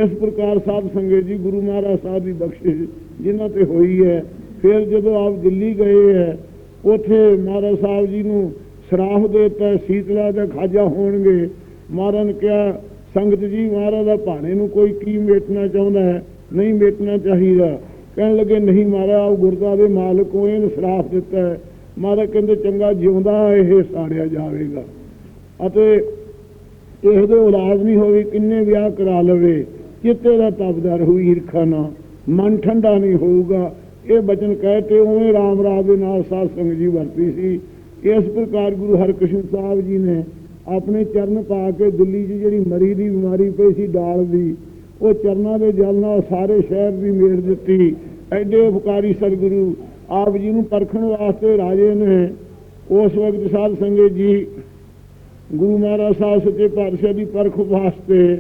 ਇਸ ਪ੍ਰਕਾਰ ਸਾਧ ਸੰਗਤ ਜੀ ਗੁਰੂ ਮਹਾਰਾਜ ਸਾਹਿਬ ਦੀ ਬਖਸ਼ਿਸ਼ ਜਿਨ੍ਹਾਂ ਤੇ ਹੋਈ ਹੈ, ਫਿਰ ਜਦੋਂ ਆਪ ਦਿੱਲੀ ਗਏ ਹੈ, ਉਥੇ ਮਹਾਰਾਜ ਸਾਹਿਬ ਜੀ ਨੂੰ ਸਰਾਫ ਦੇ ਦਿੱਤਾ, ਸੀਤਲਾ ਦਾ ਖਾਜਾ ਹੋਣਗੇ। ਮਹਾਰਾਜ ਨੇ ਕਿਹਾ, ਸੰਗਤ ਜੀ, ਮਹਾਰਾਜ ਦਾ ਭਾਣੇ ਨੂੰ ਕੋਈ ਕੀ ਮੇਟਣਾ ਚਾਹੁੰਦਾ ਹੈ? ਨਹੀਂ ਮੇਟਣਾ ਚਾਹੀਦਾ। ਕਹਿਣ ਲੱਗੇ, ਨਹੀਂ ਮਹਾਰਾਜ ਆਪ ਗੁਰਦਾ ਦੇ ਮਾਲਕ ਹੋ ਇਹਨੂੰ ਸਰਾਫ ਦਿੱਤਾ ਹੈ। ਮਹਾਰਾਜ ਕਹਿੰਦੇ ਚੰਗਾ ਜਿਉਂਦਾ ਇਹ ਸਾੜਿਆ ਜਾਵੇਗਾ। ਅਤੇ ਇਹਦੇ ਔਲਾਦ ਨਹੀਂ ਹੋਵੇ, ਕਿੰਨੇ ਵਿਆਹ ਕਰਾ ਲਵੇ ਚਿੱਤੇ ਦਾ ਤਬਦਾ ਰਹੂ ਈਰਖਾ ਨਾ, ਮਨ ਠੰਡਾ ਨਹੀਂ ਹੋਊਗਾ। ਇਹ ਬਚਨ ਕਹਿ ਤੇ ਉਵੇਂ ਰਾਮ ਰਾਜ ਦੇ ਨਾਲ ਸਾਧ ਸੰਗਤ ਜੀ ਵਰਤੀ ਸੀ। ਇਸ ਪ੍ਰਕਾਰ ਗੁਰੂ ਹਰਕ੍ਰਿਸ਼ਨ ਸਾਹਿਬ ਜੀ ਨੇ ਆਪਣੇ ਚਰਨ ਪਾ ਕੇ ਦਿੱਲੀ 'ਚ ਜਿਹੜੀ ਮਰੀ ਦੀ ਬਿਮਾਰੀ ਪਈ ਸੀ, ਡਾਲ ਦੀ, ਉਹ ਚਰਨਾਂ ਦੇ ਜਲ ਨਾਲ ਸਾਰੇ ਸ਼ਹਿਰ ਦੀ ਮੇਰ ਦਿੱਤੀ। ਐਡੇ ਉਪਕਾਰੀ ਸਤਿਗੁਰੂ ਆਪ ਜੀ ਨੂੰ ਪਰਖਣ ਵਾਸਤੇ ਰਾਜੇ ਨੇ ਉਸ ਵਕਤ ਸਾਧ ਸੰਗਤ ਜੀ ਗੁਰੂ ਮਹਾਰਾਜ ਸਾਹਿਬ ਸੱਚੇ ਪਾਤਸ਼ਾਹ ਦੀ ਪਰਖ ਵਾਸਤੇ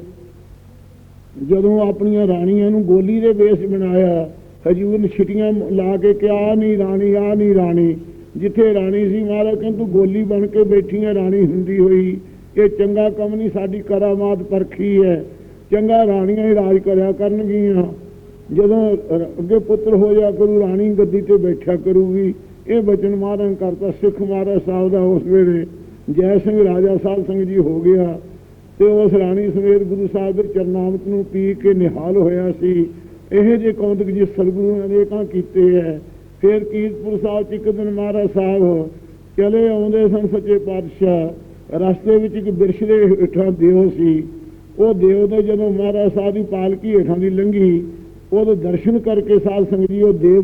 ਜਦੋਂ ਆਪਣੀਆਂ ਰਾਣੀਆਂ ਨੂੰ ਗੋਲੀ ਦੇ ਵੇਸ ਬਣਾਇਆ, ਹਜੂਰ ਨੇ ਛਿਟੀਆਂ ਲਾ ਕੇ ਕਿਹਾ, ਆ ਨਹੀਂ ਰਾਣੀ, ਆ ਨਹੀਂ ਰਾਣੀ। ਜਿੱਥੇ ਰਾਣੀ ਸੀ ਮਹਾਰਾਜ ਕਹਿੰਦੇ, ਤੂੰ ਗੋਲੀ ਬਣ ਕੇ ਬੈਠੀਆਂ ਰਾਣੀ ਹੁੰਦੀ ਹੋਈ। ਇਹ ਚੰਗਾ ਕੰਮ ਨਹੀਂ ਸਾਡੀ ਕਰਾਮਾਤ ਪਰਖੀ ਹੈ। ਚੰਗਾ ਰਾਣੀਆਂ ਹੀ ਰਾਜ ਕਰਿਆ ਕਰਨਗੀਆਂ। ਜਦੋਂ ਅੱਗੇ ਪੁੱਤਰ ਹੋ ਜਾ ਕਰੂ ਰਾਣੀ ਗੱਦੀ ਤੇ ਬੈਠਿਆ ਕਰੂਗੀ। ਇਹ ਬਚਨ ਮਾਰਨ ਕਰਤਾ ਸਿੱਖ ਮਹਾਰਾਜ ਸਾਹਿਬ ਦਾ ਉਸ ਵੇਲੇ। ਜੈ ਸਿੰਘ ਰਾਜਾ ਸਾਹਿਬ ਸਿੰਘ ਜੀ ਹੋ ਗਿਆ ਤੇ ਉਸ ਰਾਣੀ ਸਮੇਤ ਗੁਰੂ ਸਾਹਿਬ ਦੇ ਚਰਨਾਮਤ ਨੂੰ ਪੀ ਕੇ ਨਿਹਾਲ ਹੋਇਆ ਸੀ। ਇਹ ਜੇ ਕੌਂਦਕ ਜੀ ਸਤਿਗੁਰੂ ਨੇ ਅਨੇਕਾਂ ਕੀਤੇ ਹੈ ਫਿਰ ਕੀਰਤਪੁਰ ਸਾਹਿਬ ਚ ਇੱਕ ਦਿਨ ਮਹਾਰਾਜ ਸਾਹਿਬ ਚਲੇ ਆਉਂਦੇ ਸਨ ਸੱਚੇ ਪਾਤਸ਼ਾਹ। ਰਸਤੇ ਵਿੱਚ ਇੱਕ ਬਿਰਸ਼ ਦੇ ਹੇਠਾਂ ਦਿਓ ਸੀ। ਉਹ ਦਿਓ ਦੇ ਜਦੋਂ ਮਹਾਰਾਜ ਸਾਹਿਬ ਦੀ ਪਾਲਕੀ ਹੇਠਾਂ ਦੀ ਲੰਘੀ ਉਹਦੇ ਦਰਸ਼ਨ ਕਰਕੇ ਸਾਧ ਸੰਗਤ ਜੀ, ਉਹ ਦੇਵ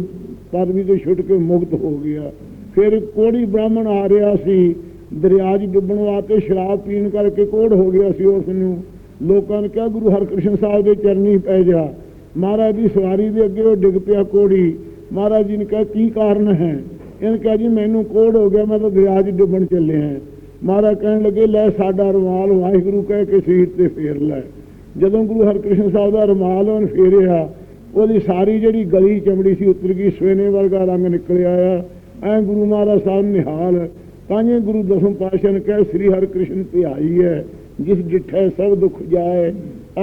ਪਦਵੀ ਤੋਂ ਛੁੱਟ ਕੇ ਮੁਕਤ ਹੋ ਗਿਆ। ਫਿਰ ਇੱਕ ਕੋੜੀ ਬ੍ਰਾਹਮਣ ਆ ਰਿਹਾ ਸੀ, ਦਰਿਆ 'ਚ ਡੁੱਬਣ ਵਾਸਤੇ ਸ਼ਰਾਬ ਪੀਣ ਕਰਕੇ ਕੋੜ ਹੋ ਗਿਆ ਸੀ ਉਸ ਨੂੰ। ਲੋਕਾਂ ਨੇ ਕਿਹਾ, ਗੁਰੂ ਹਰਕ੍ਰਿਸ਼ਨ ਸਾਹਿਬ ਦੇ ਚਰਨੀ ਪੈ ਜਾ। ਮਹਾਰਾਜ ਦੀ ਸਵਾਰੀ ਦੇ ਅੱਗੇ ਉਹ ਡਿੱਗ ਪਿਆ ਕੋੜੀ। ਮਹਾਰਾਜ ਜੀ ਨੇ ਕਿਹਾ, ਕੀ ਕਾਰਨ ਹੈ? ਇਹਨੇ ਕਿਹਾ, ਜੀ, ਮੈਨੂੰ ਕੋੜ ਹੋ ਗਿਆ, ਮੈਂ ਤਾਂ ਦਰਿਆ 'ਚ ਡੁੱਬਣ ਚੱਲਿਆ ਮਹਾਰਾਜ ਕਹਿਣ ਲੱਗੇ, ਲੈ ਸਾਡਾ ਰੁਮਾਲ ਵਾਹਿਗੁਰੂ ਕਹਿ ਕੇ ਸੀਰ ਤੇ ਫੇਰ ਲੈ। ਜਦੋਂ ਗੁਰੂ ਹਰਕ੍ਰਿਸ਼ਨ ਸਾਹਿਬ ਦਾ ਰੁਮਾਲ ਉਹਨ ਫੇਰਿਆ ਉਹਦੀ ਸਾਰੀ ਜਿਹੜੀ ਗਲੀ ਚਮੜੀ ਸੀ ਉਤਰ ਗਈ, ਸਵੇਨੇ ਵਰਗਾ ਰੰਗ ਨਿਕਲ ਆਇਆ ਐ ਗੁਰੂ ਮਹਾਰਾਜ ਸਾਹਿਬ ਨਿਹਾਲ, ਤਾਂਹੇ ਗੁਰੂ ਦਸਮ ਪਾਤਸ਼ਾਹ ਨੇ ਕਿਹਾ, ਸ੍ਰੀ ਹਰਿਕ੍ਰਿਸ਼ਨ ਧਿਆਈ ਹੈ, ਜਿਸ ਜਿੱਠੇ ਸਭ ਦੁੱਖ ਜਾਏ।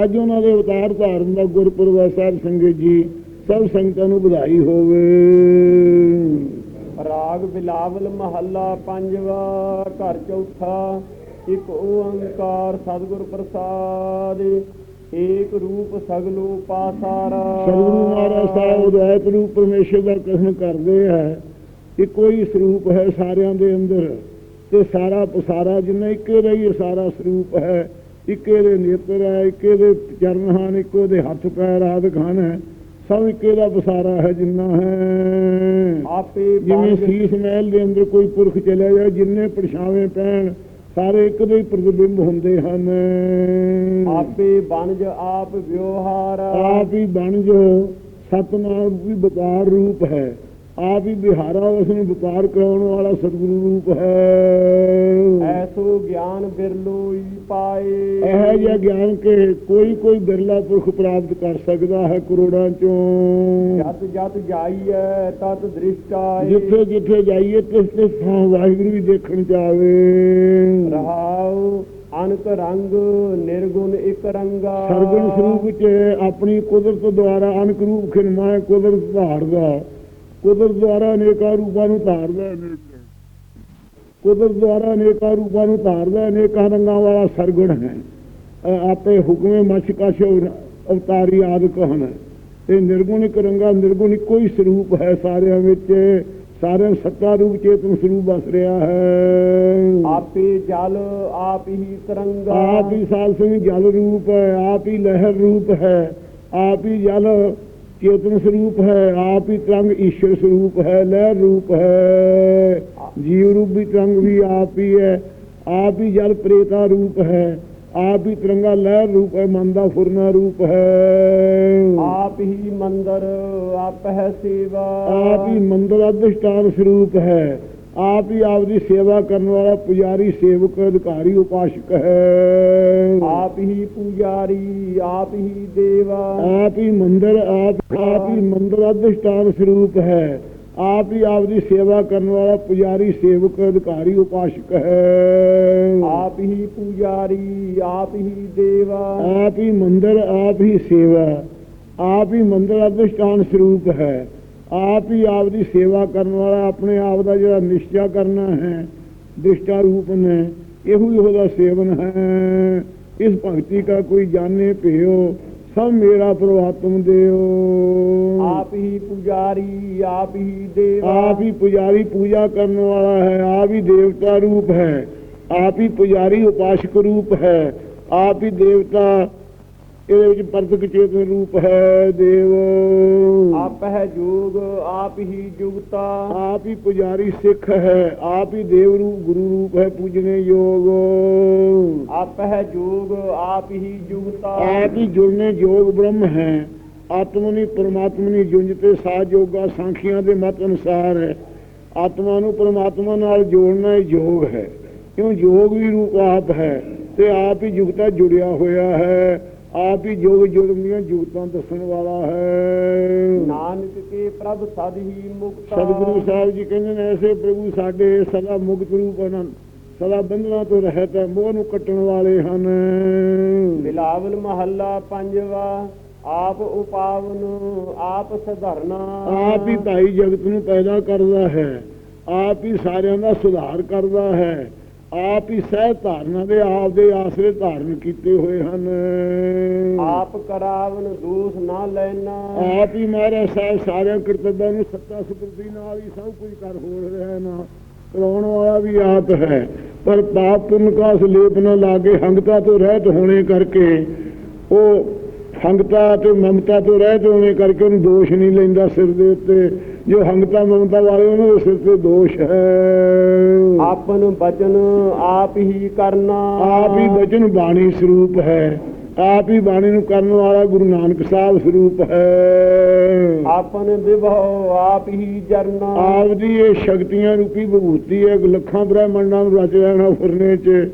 ਅੱਜ ਉਹਨਾਂ ਦੇ ਅਵਤਾਰ ਧਾਰਨ ਦਾ ਗੁਰਪੁਰਬ ਸਾਹਿਬ ਸੰਗਤ ਜੀ, ਸਭ ਸੰਗਤਾਂ ਨੂੰ ਵਧਾਈ ਹੋਵੇ। ਰਾਗ ਬਿਲਾਵਲ ਮਹੱਲਾ ਪੰਜਵਾ, ਘਰ ਚੌਥਾ, ਇੱਕ ਓੰਕਾਰ ਸਤਿਗੁਰ ਪ੍ਰਸਾਦ। ਏਕ ਰੂਪ ਸਗਲੋ ਪਾਸਾਰਾ ਸਤਿਗੁਰੂ ਮਹਾਰਾਜ ਸਾਹਿਬ ਉਦੈਤ ਰੂਪ ਪਰਮੇਸ਼ਰ ਦਾ ਕਥਨ ਕਰਦੇ ਹੈ ਇੱਕੋ ਹੀ ਸਰੂਪ ਹੈ ਸਾਰਿਆਂ ਦੇ ਅੰਦਰ ਤੇ ਸਾਰਾ ਪਸਾਰਾ ਜਿੰਨਾ ਇੱਕੇ ਦਾ ਹੀ ਸਾਰਾ ਸਰੂਪ ਹੈ। ਇੱਕੇ ਦੇ ਨੇਤਰ ਹੈ ਇੱਕੇ ਦੇ ਚਰਨ ਹਨ ਇੱਕੋ ਦੇ ਹੱਥ ਪੈਰ ਆਦਿਕ ਹਨ। ਸਭ ਇੱਕੇ ਦਾ ਪਸਾਰਾ ਹੈ ਜਿੰਨਾ ਹੈ। ਆਪੇ ਜਿਵੇਂ ਸੀਸ ਮਹਿਲ ਦੇ ਅੰਦਰ ਕੋਈ ਪੁਰਖ ਚਲਿਆ ਜਾਏ ਜਿੰਨੇ ਪਰਛਾਵੇਂ ਪੈਣ ਸਾਰੇ ਇੱਕ ਦੇ ਪ੍ਰਤੀਬਿੰਬ ਹੁੰਦੇ ਹਨ। ਆਪੇ ਬਨਜ ਆਪ ਵਿਵਹਾਰ। ਆਪ ਹੀ ਬਣ ਜੋ ਸਤਨਾਮ ਵੀ ਵਪਾਰ ਰੂਪ ਹੈ। ਆਪ ਹੀ ਬਿਹਾਰਾ ਉਸ ਨੂੰ ਵਪਾਰ ਕਰਾਉਣ ਵਾਲਾ ਸਤਿਗੁਰੂ ਰੂਪ ਹੈ। ਐਸੋ ਗਿਆਨ ਬਿਰਲੋਈ ਪਾਏ। ਇਹ ਜਿਹਾ ਗਿਆਨ ਕਿ ਕੋਈ ਕੋਈ ਬਿਰਲਾ ਪੁਰਖ ਪ੍ਰਾਪਤ ਕਰ ਸਕਦਾ ਹੈ ਕਰੋੜਾਂ ਚੋਂ। ਜਤ ਜਤ ਜਾਈਐ ਤਤ ਦ੍ਰਿਸ਼ਟਾਏ। ਜਿੱਥੇ ਜਿੱਥੇ ਜਾਈਏ ਤਿਸ ਤਿਸ ਥਾਂ ਵਾਹਿਗੁਰੂ ਵੀ ਦੇਖਣ ਜਾਵੇ। ਰਹਾਉ ਅਨਕ ਰੰਗ ਨਿਰਗੁਣ ਇੱਕ ਰੰਗਾ। ਸਰਗੁਣ ਸਰੂਪ ਚ ਆਪਣੀ ਕੁਦਰਤ ਦੁਆਰਾ ਅਨਕ ਰੂਪ ਖਿਨਮਾ ਕੁਦਰਤ ਧਾਰਦਾ। ਕੁਦਰਤ ਦੁਆਰਾ ਅਨੇਕਾਂ ਰੂਪਾਂ ਨੂੰ ਧਾਰਦਾ ਹੈ। ਕੁਦਰਤ ਦੁਆਰਾ ਅਨੇਕਾਂ ਰੂਪਾਂ ਨੂੰ ਧਾਰਦਾ ਅਨੇਕਾਂ ਰੰਗਾਂ ਵਾਲਾ ਸਰਗੁਣ ਹੈ। ਆਪੇ ਹੁਕਮੇ ਮਛ ਕਛ ਅਵਤਾਰੀ ਆਦਿਕ ਹਨ ਤੇ ਨਿਰਗੁਣ ਇੱਕ ਰੰਗਾ ਨਿਰਗੁਣ ਇੱਕੋ ਹੀ ਸਰੂਪ ਹੈ ਸਾਰਿਆਂ ਵਿੱਚ। ਸਾਰਿਆਂ ਸੱਤਾ ਰੂਪ ਚੇਤਨ ਸਰੂਪ ਵਸ ਰਿਹਾ ਹੈ। ਆਪੇ ਜਲ ਆਪ ਹੀ ਤਰੰਗਾ। ਆਪ ਹੀ ਸਾਲ ਸਿੰਘ ਜਲ ਰੂਪ ਹੈ ਆਪ ਹੀ ਲਹਿਰ ਰੂਪ ਹੈ। ਆਪ ਹੀ ਜਲ ਚੇਤਨ ਸਰੂਪ ਹੈ ਆਪ ਹੀ ਤਰੰਗ ਈਸ਼ਰ ਸਰੂਪ ਹੈ ਲਹਿਰ ਰੂਪ ਹੈ। ਜੀਵ ਰੂਪ ਵੀ ਤਰੰਗ ਵੀ ਆਪ ਹੀ ਹੈ ਆਪ ਹੀ ਜਲ ਪ੍ਰੇਤਾ ਰੂਪ ਹੈ ਆਪ ਹੀ ਤਰੰਗਾ ਲਹਿਰ ਰੂਪ ਹੈ ਮਨ ਦਾ ਫੁਰਨਾ ਰੂਪ ਹੈ। ਆਪ ਹੀ ਮੰਦਰ ਆਪ ਹੈ ਸੇਵਾ। ਆਪ ਹੀ ਮੰਦਰ ਅਧਿਸ਼ਟਾਨ ਸਰੂਪ ਹੈ। ਆਪ ਹੀ ਆਪ ਦੀ ਸੇਵਾ ਕਰਨ ਵਾਲਾ ਪੁਜਾਰੀ ਸੇਵਕ ਅਧਿਕਾਰੀ ਉਪਾਸ਼ਕ ਹੈ ਆਪ ਹੀ ਪੂਜਾਰੀ ਆਪ ਹੀ ਦੇਵਾ ਆਪ ਹੀ ਮੰਦਰ ਆਪ ਆਪ ਹੀ ਮੰਦਰ ਅਧਿਸ਼ਟਾਨ ਸਰੂਪ ਹੈ ਆਪ ਹੀ ਆਪ ਦੀ ਸੇਵਾ ਕਰਨ ਵਾਲਾ ਪੁਜਾਰੀ ਸੇਵਕ ਅਧਿਕਾਰੀ ਉਪਾਸ਼ਕ ਹੈ ਆਪ ਹੀ ਪੂਜਾਰੀ ਆਪ ਹੀ ਦੇਵਾ ਆਪ ਹੀ ਮੰਦਰ ਆਪ ਹੀ ਸੇਵਾ ਆਪ ਹੀ ਮੰਦਰ ਅਧਿਸ਼ਟਾਨ ਸਰੂਪ ਹੈ ਆਪ ਹੀ ਆਪ ਦੀ ਸੇਵਾ ਕਰਨ ਵਾਲਾ ਆਪਣੇ ਆਪ ਦਾ ਜਿਹੜਾ ਨਿਸ਼ਚਾ ਕਰਨਾ ਹੈ ਦ੍ਰਿਸ਼ਟਾ ਰੂਪ ਨੇ ਇਹੋ ਹੀ ਉਹਦਾ ਸੇਵਨ ਹੈ। ਇਸ ਭਗਤੀ ਕਾ ਕੋਈ ਜਾਣੇ ਭਿਓ ਸਭ ਮੇਰਾ ਪ੍ਰਵਾਤਮ ਦਿਓ। ਆਪ ਹੀ ਪੂਜਾਰੀ ਆਪ ਹੀ ਦੇਵਾ। ਆਪ ਹੀ ਪੁਜਾਰੀ ਪੂਜਾ ਕਰਨ ਵਾਲਾ ਹੈ ਆਪ ਹੀ ਦੇਵਤਾ ਰੂਪ ਹੈ। ਆਪ ਹੀ ਪੁਜਾਰੀ ਉਪਾਸ਼ਕ ਰੂਪ ਹੈ ਆਪ ਹੀ ਦੇਵਤਾ ਇਹਦੇ ਵਿੱਚ ਪਰਤਕ ਚੇਤਨ ਰੂਪ ਹੈ ਦੇਵ। ਆਪ ਹੈ ਜੋਗ ਆਪ ਹੀ ਜੁਗਤਾ। ਆਪ ਹੀ ਪੁਜਾਰੀ ਸਿੱਖ ਹੈ ਆਪ ਹੀ ਦੇਵ ਰੂਪ ਗੁਰੂ ਰੂਪ ਹੈ ਪੂਜਨੇ ਯੋਗ। ਆਪ ਹੈ ਜੋਗ ਆਪ ਹੀ ਜੁਗਤਾ। ਆਪ ਹੀ ਜੁੜਨੇ ਯੋਗ ਬ੍ਰਹਮ ਹੈ। ਆਤਮਨੀ ਪਰਮਾਤਮਨੀ ਜੁੰਜਤੇ ਸਾਜ ਯੋਗਾ ਸਾਖੀਆਂ ਦੇ ਮਤ ਅਨੁਸਾਰ ਹੈ। ਆਤਮਾ ਨੂੰ ਪਰਮਾਤਮਾ ਨਾਲ ਜੋੜਨਾ ਯੋਗ ਹੈ। ਕਿਉਂ? ਯੋਗ ਵੀ ਰੂਪ ਆਪ ਹੈ ਤੇ ਆਪ ਹੀ ਜੁਗਤਾ ਜੁੜਿਆ ਹੋਇਆ ਹੈ। ਆਪ ਹੀ ਯੋਗ ਜੁੜਨ ਦੀਆਂ ਜੁਗਤਾਂ ਦੱਸਣ ਵਾਲਾ ਹੈ। ਨਾਨਕ ਕੇ ਪ੍ਰਭ ਸਦ ਹੀ ਮੁਕਤਾ। ਸਤਿਗੁਰੂ ਸਾਹਿਬ ਜੀ ਕਹਿੰਦੇ ਨੇ ਐਸੇ ਪ੍ਰਭੂ ਸਾਡੇ ਸਦਾ ਮੁਕਤ ਰੂਪ ਹਨ ਸਦਾ ਬੰਧਨਾਂ ਤੋਂ ਰਹਿਤ ਹੈ ਮੋਹ ਨੂੰ ਕੱਟਣ ਵਾਲੇ ਹਨ। ਬਿਲਾਵਲ ਮਹੱਲਾ ਪੰਜਵਾ ਆਪ ਉਪਾਵਨ ਆਪ ਸਧਰਨਾ। ਆਪ ਹੀ ਭਾਈ ਜਗਤ ਨੂੰ ਪੈਦਾ ਕਰਦਾ ਹੈ ਆਪ ਹੀ ਸਾਰਿਆਂ ਦਾ ਸੁਧਾਰ ਕਰਦਾ ਹੈ। ਆਪ ਹੀ ਸਹਿ ਧਾਰਨਾ ਦੇ ਆਪ ਦੇ ਆਸਰੇ ਧਾਰਨ ਕੀਤੇ ਹੋਏ ਹਨ। ਆਪ ਕਰਾਵਨ ਦੋਸ ਨਾ ਲੈਣਾ ਆਪ ਹੀ ਮਹਾਰਾਜ ਸਾਹਿਬ ਸਾਰਿਆਂ ਕਰਤੱਵਾਂ ਨੂੰ ਸੱਤਾ ਸੁਪਰਤੀ ਨਾਲ ਹੀ ਸਭ ਕੁਝ ਕਰ ਹੋ ਰਿਹਾ ਹੈ ਨਾ। ਕਰਾਉਣ ਵਾਲਾ ਵੀ ਆਪ ਹੈ ਪਰ ਪਾਪ ਪੁੰਨ ਕਾ ਸਲੇਪ ਨਾ ਲਾਗੇ ਹੰਗਤਾ ਤੋਂ ਰਹਿਤ ਹੋਣੇ ਕਰਕੇ ਉਹ ਹੰਗਤਾ ਤੇ ਮਮਤਾ ਤੋਂ ਰਹਿਤ ਹੋਣੇ ਕਰਕੇ ਉਹਨੂੰ ਦੋਸ਼ ਨਹੀਂ ਲੈਂਦਾ ਸਿਰ ਦੇ ਉੱਤੇ। ਜੋ ਹੰਗਤਾ ਮਮਤਾ ਵਾਲੇ ਉਹਨਾਂ ਦੇ ਸਿਰ ਤੇ ਦੋਸ਼ ਹੈ। ਆਪਨ ਬਚਨ ਆਪ ਹੀ ਕਰਨਾ। ਆਪ ਹੀ ਬਚਨ ਬਾਣੀ ਸਰੂਪ ਹੈ। ਆਪ ਹੀ ਬਾਣੀ ਨੂੰ ਕਰਨ ਵਾਲਾ ਗੁਰੂ ਨਾਨਕ ਸਾਹਿਬ ਸਰੂਪ ਹੈ। ਆਪਨ ਵਿਭਵ ਆਪ ਹੀ ਜਰਨਾ। ਆਪ ਦੀ ਇਹ ਸ਼ਕਤੀਆਂ ਰੂਪੀ ਵਿਭੂਤੀ ਹੈ। ਲੱਖਾਂ ਬ੍ਰਹਮੰਡਾਂ ਨੂੰ ਰਚ ਲੈਣਾ ਫੁਰਨੇ 'ਚ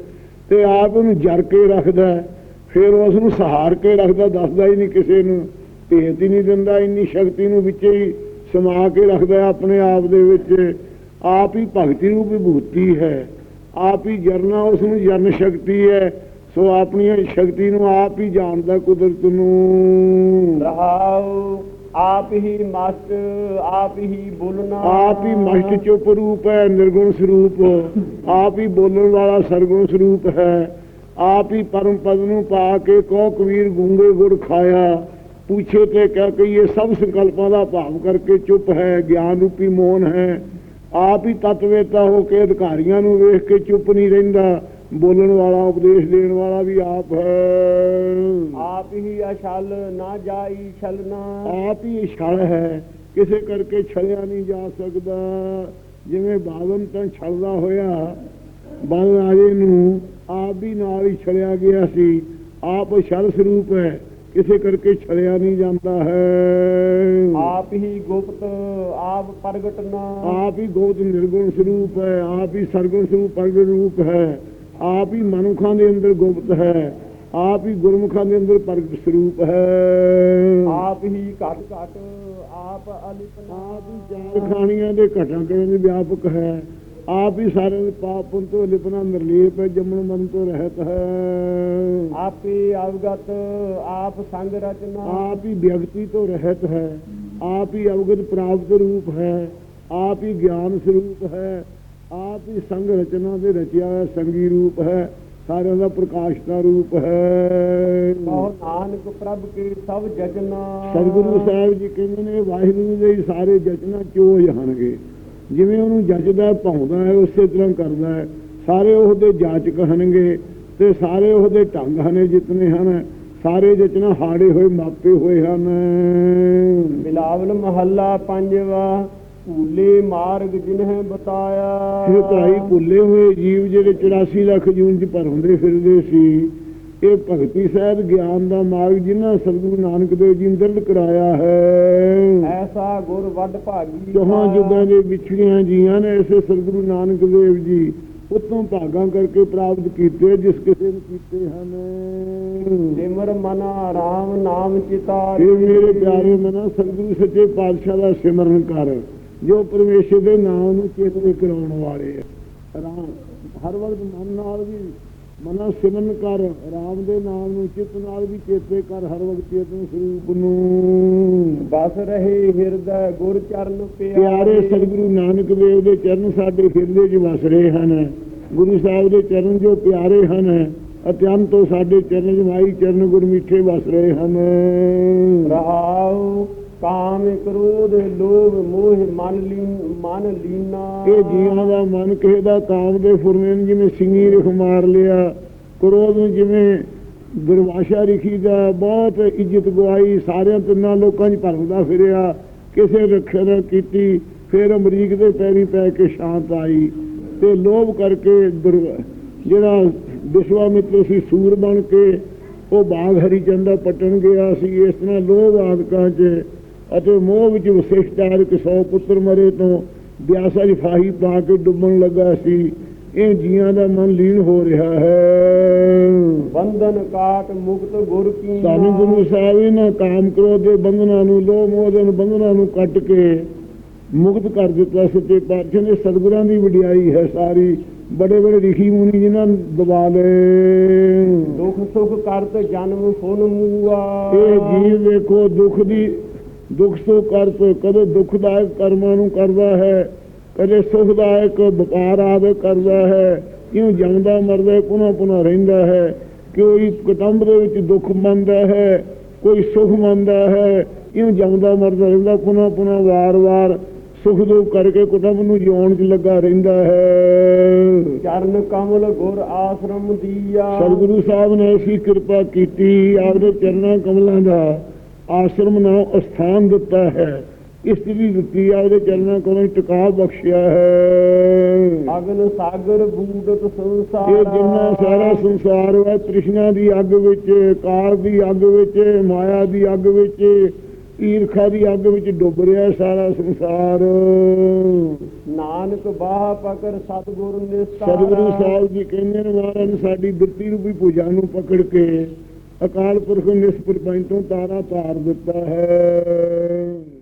ਤੇ ਆਪ ਉਹਨੂੰ ਜਰ ਕੇ ਰੱਖਦਾ। ਫਿਰ ਉਸ ਨੂੰ ਸਹਾਰ ਕੇ ਰੱਖਦਾ ਦੱਸਦਾ ਹੀ ਨਹੀਂ ਕਿਸੇ ਨੂੰ। ਭੇਤ ਹੀ ਨਹੀਂ ਦਿੰਦਾ। ਇੰਨੀ ਸ਼ਕਤੀ ਨੂੰ ਵਿੱਚ ਹੀ ਸਮਾ ਕੇ ਰੱਖਦਾ ਆਪਣੇ ਆਪ ਦੇ ਵਿੱਚ। ਆਪ ਹੀ ਭਗਤੀ ਰੂਪ ਵਿਭੂਤੀ ਹੈ। ਆਪ ਹੀ ਜਰਨਾ ਉਸ ਨੂੰ ਜਰਨ ਸ਼ਕਤੀ ਹੈ। ਸੋ ਆਪਣੀ ਸ਼ਕਤੀ ਨੂੰ ਆਪ ਹੀ ਜਾਣਦਾ ਕੁਦਰਤ ਨੂੰ। ਰਹਾਉ ਆਪ ਹੀ ਮਸਤ ਆਪ ਹੀ ਬੋਲਣਾ। ਆਪ ਹੀ ਮਸ਼ਟ ਚੁੱਪ ਰੂਪ ਹੈ ਨਿਰਗੁਣ ਸਰੂਪ। ਆਪ ਹੀ ਬੋਲਣ ਵਾਲਾ ਸਰਗੁਣ ਸਰੂਪ ਹੈ। ਆਪ ਹੀ ਪਰਮ ਪਦ ਨੂੰ ਪਾ ਕੇ ਕੋ ਕਬੀਰ ਗੂੰਗੇ ਗੁੜ ਖਾਇਆ। ਪੁੱਛੇ ਤੇ ਕਹਿ ਕੇ ਇਹ ਸਭ ਸੰਕਲਪਾਂ ਦਾ ਭਾਵ ਕਰਕੇ ਚੁੱਪ ਹੈ ਗਿਆਨ ਰੂਪੀ ਮੋਹਨ ਹੈ। ਆਪ ਹੀ ਤਤਵੇਤਾ ਹੋ ਕੇ ਅਧਿਕਾਰੀਆਂ ਨੂੰ ਵੇਖ ਕੇ ਚੁੱਪ ਨਹੀਂ ਰਹਿੰਦਾ। ਬੋਲਣ ਵਾਲਾ ਉਪਦੇਸ਼ ਦੇਣ ਵਾਲਾ ਵੀ ਆਪ ਹੈ। ਆਪ ਹੀ ਅਛਲ ਨਾ ਜਾਈ ਛਲਨਾ ਆਪ ਹੀ ਛਲ ਹੈ। ਕਿਸੇ ਕਰਕੇ ਛਲਿਆ ਨਹੀਂ ਜਾ ਸਕਦਾ। ਜਿਵੇਂ ਬਾਵਨ ਤਾਂ ਛਲਦਾ ਹੋਇਆ ਬਾਵਨ ਆਜੇ ਨੂੰ ਆਪ ਵੀ ਨਾਲ ਹੀ ਛਲਿਆ ਗਿਆ ਸੀ। ਆਪ ਛਲ ਸਰੂਪ ਹੈ। ਕਿਸੇ ਕਰਕੇ ਛਲਿਆ ਨਹੀਂ ਜਾਂਦਾ ਹੈ। ਆਪ ਹੀ ਗੁਪਤ ਆਪ ਪ੍ਰਗਟਨਾ ਆਪ ਹੀ ਗੋਤ ਨਿਰਗੁਣ ਸਰੂਪ ਹੈ ਆਪ ਹੀ ਸਰਗੁਣ ਸਰੂਪ ਪ੍ਰਗਟ ਰੂਪ ਹੈ। ਆਪ ਹੀ ਮਨੁੱਖਾਂ ਦੇ ਅੰਦਰ ਗੁਪਤ ਹੈ ਆਪ ਹੀ ਗੁਰਮੁਖਾਂ ਦੇ ਅੰਦਰ ਪ੍ਰਗਟ ਸਰੂਪ ਹੈ। ਆਪ ਹੀ ਘਟ ਘਟ ਆਪ ਅਲਿਪਨਾ ਆਪ ਹੀ ਚਾਰ ਖਾਣੀਆਂ ਦੇ ਘਟਾਂ ਕਰਨ ਦੇ ਵਿਆਪਕ ਹੈ। ਆਪ ਹੀ ਸਾਰੇ ਦੇ ਪਾਪ ਪੁੰਨ ਤੋਂ ਲਿਪਨਾ ਨਿਰਲੇਪ ਹੈ ਜੰਮਣ ਮਰਨ ਤੋਂ ਰਹਿਤ ਹੈ। ਆਪੇ ਅਵਗਤ ਆਪ ਸੰਗ ਰਚਨਾ। ਆਪ ਹੀ ਵਿਅਕਤੀ ਤੋਂ ਰਹਿਤ ਹੈ ਆਪ ਹੀ ਅਵਗਤ ਪ੍ਰਾਪਤ ਰੂਪ ਹੈ ਆਪ ਹੀ ਗਿਆਨ ਸਰੂਪ ਹੈ ਆਪ ਹੀ ਸੰਗ ਰਚਨਾ ਦੇ ਰਚਿਆ ਹੋਇਆ ਸੰਗੀ ਰੂਪ ਹੈ ਸਾਰਿਆਂ ਦਾ ਪ੍ਰਕਾਸ਼ ਦਾ ਰੂਪ ਹੈ। ਕਹੋ ਨਾਨਕ ਪ੍ਰਭ ਕੇ ਸਭ ਜਜਨਾ ਸਤਿਗੁਰੂ ਸਾਹਿਬ ਜੀ ਕਹਿੰਦੇ ਨੇ ਵਾਹਿਗੁਰੂ ਦੇ ਹੀ ਸਾਰੇ ਜਚਨਾ ਚੋ ਜਾਣਗੇ? ਜਿਵੇਂ ਉਹਨੂੰ ਜੱਜਦਾ ਪਾਉਂਦਾ ਹੈ ਉਸੇ ਤਰ੍ਹਾਂ ਕਰਦਾ ਹੈ। ਸਾਰੇ ਉਹਦੇ ਜਾਚਕ ਹਨਗੇ ਤੇ ਸਾਰੇ ਉਹਦੇ ਢੰਗ ਹਨੇ ਜਿਤਨੇ ਹਨ। ਸਾਰੇ ਜਚਨਾ ਹਾੜੇ ਹੋਏ ਮਾਪੇ ਹੋਏ ਹਨ। ਬਿਲਾਵਲ ਮਹੱਲਾ ਪੰਜਵਾ ਭੂਲੇ ਮਾਰਗ ਜਿਨਹਿ ਬਤਾਇਆ। ਇਹ ਭਾਈ ਭੁੱਲੇ ਹੋਏ ਜੀਵ ਜਿਹੜੇ 84 ਲੱਖ ਜੂਨ ਚ ਭਰਉਂਦੇ ਫਿਰਦੇ ਸੀ। ਇਹ ਭਗਤੀ ਸਹਿਤ ਗਿਆਨ ਦਾ ਮਾਰਗ ਜਿਨ੍ਹਾਂ ਸਤਿਗੁਰੂ ਨਾਨਕ ਦੇਵ ਜੀ ਨੇ ਦਰਦ ਕਰਾਇਆ ਹੈ। ਐਸਾ ਗੁਰ ਵੱਡ ਭਾਗੀ ਜਹਾਂ ਜੁਗਾਂ ਦੇ ਵਿਛੜੀਆਂ ਜੀਆਂ ਨੇ ਐਸੇ ਸਤਿਗੁਰੂ ਨਾਨਕ ਦੇਵ ਜੀ ਉਤੋਂ ਭਾਗਾਂ ਕਰਕੇ ਪ੍ਰਾਪਤ ਕੀਤੇ ਜਿਸ ਕਿਸੇ ਨੂੰ ਕੀਤੇ ਹਨ। ਸਿਮਰ ਮਨਾ RAM ਨਾਮ ਚਿਤਾ ਇਹ ਮੇਰੇ ਪਿਆਰੇ ਮਨਾ ਸਤਿਗੁਰੂ ਸੱਚੇ ਪਾਤਸ਼ਾਹ ਦਾ ਸਿਮਰਨ ਕਰ ਜੋ ਪਰਮੇਸ਼ਰ ਦੇ ਨਾਮ ਨੂੰ ਚੇਤਨੇ ਕਰਾਉਣ ਵਾਲੇ ਆ। ਹਰ ਵਕਤ ਮਨ ਨਾਲ ਵੀ ਮਨਾ ਸਿਮਰਨ ਕਰ ਰਾਮ ਦੇ ਨਾਮ ਨੂੰ ਚਿੱਤ ਨਾਲ ਵੀ ਚੇਤੇ ਕਰ ਹਰ ਵਕਤ ਚੇਤਨ ਸਰੂਪ ਨੂੰ। ਬਸ ਰਹੇ ਹਿਰਦੈ ਗੁਰ ਚਰਨ ਪਿਆਰੇ। ਸਤਿਗੁਰੂ ਨਾਨਕ ਦੇਵ ਦੇ ਚਰਨ ਸਾਡੇ ਹਿਰਦੇ 'ਚ ਵਸ ਰਹੇ ਹਨ। ਗੁਰੂ ਸਾਹਿਬ ਦੇ ਚਰਨ ਜੋ ਪਿਆਰੇ ਹਨ ਅਤਿਅੰਤ ਸਾਡੇ ਚਰਨ 'ਚ ਮਾਈ ਚਰਨ ਗੁਰਮਿੱਠੇ ਵਸ ਰਹੇ ਹਨ। ਰਹਾਉ ਕਾਮ ਕ੍ਰੋਧ, ਲੋਭ, ਮੋਹ ਮਨ ਲੀਨ ਮਨ ਲੀਨਾ। ਇਹ ਜੀਵਾਂ ਦਾ ਮਨ ਕਿਸੇ ਦਾ ਕਾਮ ਦੇ ਫੁਰਨੇ ਨੂੰ ਜਿਵੇਂ ਸਿੰਗੀ ਰਖ ਮਾਰ ਲਿਆ, ਕ੍ਰੋਧ ਨੂੰ ਜਿਵੇਂ ਦੁਰਵਾਸ਼ਾ ਰਿਖੀ ਦਾ ਬਹੁਤ ਇੱਜ਼ਤ ਗਵਾਈ ਸਾਰਿਆਂ ਤਿੰਨਾਂ ਲੋਕਾਂ 'ਚ ਭਰਮਦਾ ਫਿਰਿਆ, ਕਿਸੇ ਰੱਖਿਆ ਨਾ ਕੀਤੀ, ਫਿਰ ਅਮਰੀਕ ਦੇ ਪੈਰੀ ਪੈ ਕੇ ਸ਼ਾਂਤ ਆਈ ਤੇ ਲੋਭ ਕਰਕੇ ਦੁਰ ਜਿਹੜਾ ਵਿਸ਼ਵਾਮਿੱਤਰ ਸੀ, ਸੂਰ ਬਣ ਕੇ ਉਹ ਬਾਗ ਹਰੀ ਹਰੀਚੰਦਾ ਪਟਣ ਗਿਆ ਸੀ, ਇਸ ਤਰ੍ਹਾਂ ਲੋਭ ਆਦਿਕਾਂ 'ਚ ਅਤੇ ਮੋਹ ਵਿੱਚ ਵਿਸ਼ੇਸ਼ਤਾਰ ਕਿ ਸੌ ਪੁੱਤਰ ਮਰੇ ਤੋਂ ਬਿਆਸਾ ਦੀ ਫਾਹੀ ਪਾ ਕੇ ਡੁੱਬਣ ਲੱਗਾ ਸੀ। ਇਹ ਜੀਆਂ ਦਾ ਮਨ ਲੀਨ ਹੋ ਰਿਹਾ ਹੈ। ਬੰਧਨ ਕਾਟ ਮੁਕਤ ਗੁਰ ਕੀ ਸਾਨੂੰ ਗੁਰੂ ਸਾਹਿਬ ਇਹਨਾਂ ਕਾਮ ਕ੍ਰੋਧ ਦੇ ਬੰਧਨਾਂ ਨੂੰ ਲੋਭ ਮੋਹ ਦੇ ਬੰਧਨਾਂ ਨੂੰ ਕੱਟ ਕੇ ਮੁਕਤ ਕਰ ਦਿੱਤਾ ਸੱਚੇ ਪਾਤਸ਼ਾਹ ਨੇ ਸਤਿਗੁਰਾਂ ਦੀ ਵਡਿਆਈ ਹੈ ਸਾਰੀ। ਬੜੇ ਬੜੇ ਰਿਸ਼ੀ ਮੁਨੀ ਜਿਨ੍ਹਾਂ ਦਬਾ ਲਏ। ਦੁਖ ਸੁਖ ਕਰਤ ਜਨਮ ਫੁਨ ਮੂਆ। ਇਹ ਜੀਵ ਵੇਖੋ ਦੁੱਖ ਦੀ ਦੁੱਖ ਸੁੱਖ ਕਰਤ ਕਦੇ ਦੁਖਦਾਇਕ ਕਰਮਾਂ ਨੂੰ ਕਰਦਾ ਹੈ ਕਦੇ ਸੁਖਦਾਇਕ ਵਪਾਰ ਆਦਿ ਕਰਦਾ ਹੈ ਕਿਉਂ ਜੰਮਦਾ ਮਰਦਾ ਪੁਨः ਪੁਨः ਰਹਿੰਦਾ ਹੈ ਕੋਈ ਕੁਟੰਬ ਦੇ ਵਿੱਚ ਦੁੱਖ ਮੰਨਦਾ ਹੈ ਕੋਈ ਸੁਖ ਮੰਨਦਾ ਹੈ ਇਉਂ ਜੰਮਦਾ ਮਰਦਾ ਰਹਿੰਦਾ ਪੁਨः ਪੁਨः ਵਾਰ-ਵਾਰ ਸੁਖ ਦੁੱਖ ਕਰਕੇ ਕੁਟੁੰਬ ਨੂੰ ਜਿਉਣ 'ਚ ਲੱਗਾ ਰਹਿੰਦਾ ਹੈ। ਚਰਨ ਕਮਲ ਗੁਰ ਆਸ਼ਰਮ ਦੀਆ। ਸਤਿਗੁਰੂ ਸਾਹਿਬ ਨੇ ਐਸੀ ਕਿਰਪਾ ਕੀਤੀ ਆਪਦੇ ਚਰਨਾਂ ਕਮਲਾਂ ਦਾ ਆਸ਼ਰਮ ਨਾਲ ਅਸਥਾਨ ਦਿੱਤਾ ਹੈ। ਇਸਤਰੀ ਦਿੱਤੀ ਆਪਦੇ ਚਰਨਾਂ ਕੋਲੋਂ ਟਿਕਾ ਬਖਸ਼ਿਆ ਹੈ। ਅਗਨ ਸਾਗਰ ਬੂਡਤ ਸੰਸਾਰ। ਇਹ ਜਿੰਨਾ ਸਾਰਾ ਸੰਸਾਰ ਹੈ ਤ੍ਰਿਸ਼ਨਾ ਦੀ ਅੱਗ ਵਿੱਚ ਕਾਲ ਦੀ ਅੱਗ ਵਿੱਚ ਮਾਇਆ ਦੀ ਅੱਗ ਵਿੱਚ ਈਰਖਾ ਦੀ ਅੱਗ ਵਿੱਚ ਡੁੱਬ ਰਿਹਾ ਸਾਰਾ ਸੰਸਾਰ। ਨਾਨਕ ਬਾਹ ਪਕੜ ਸਤਿਗੁਰ ਨਿਸਤਾਰਾ। ਸਤਿਗੁਰੂ ਸਾਹਿਬ ਜੀ ਕਹਿੰਦੇ ਨੇ ਮਹਾਰਾਜ ਨੇ ਸਾਡੀ ਬਿਰਤੀ ਰੂਪੀ ਪੂਜਾ ਨੂੰ ਪਕੜ ਕੇ ਅਕਾਲ ਪੁਰਖ ਨੇ ਇਸ ਪ੍ਰਪੰਚ ਤੋਂ ਤਾਰਾ ਤਾਰ ਦਿੱਤਾ ਹੈ।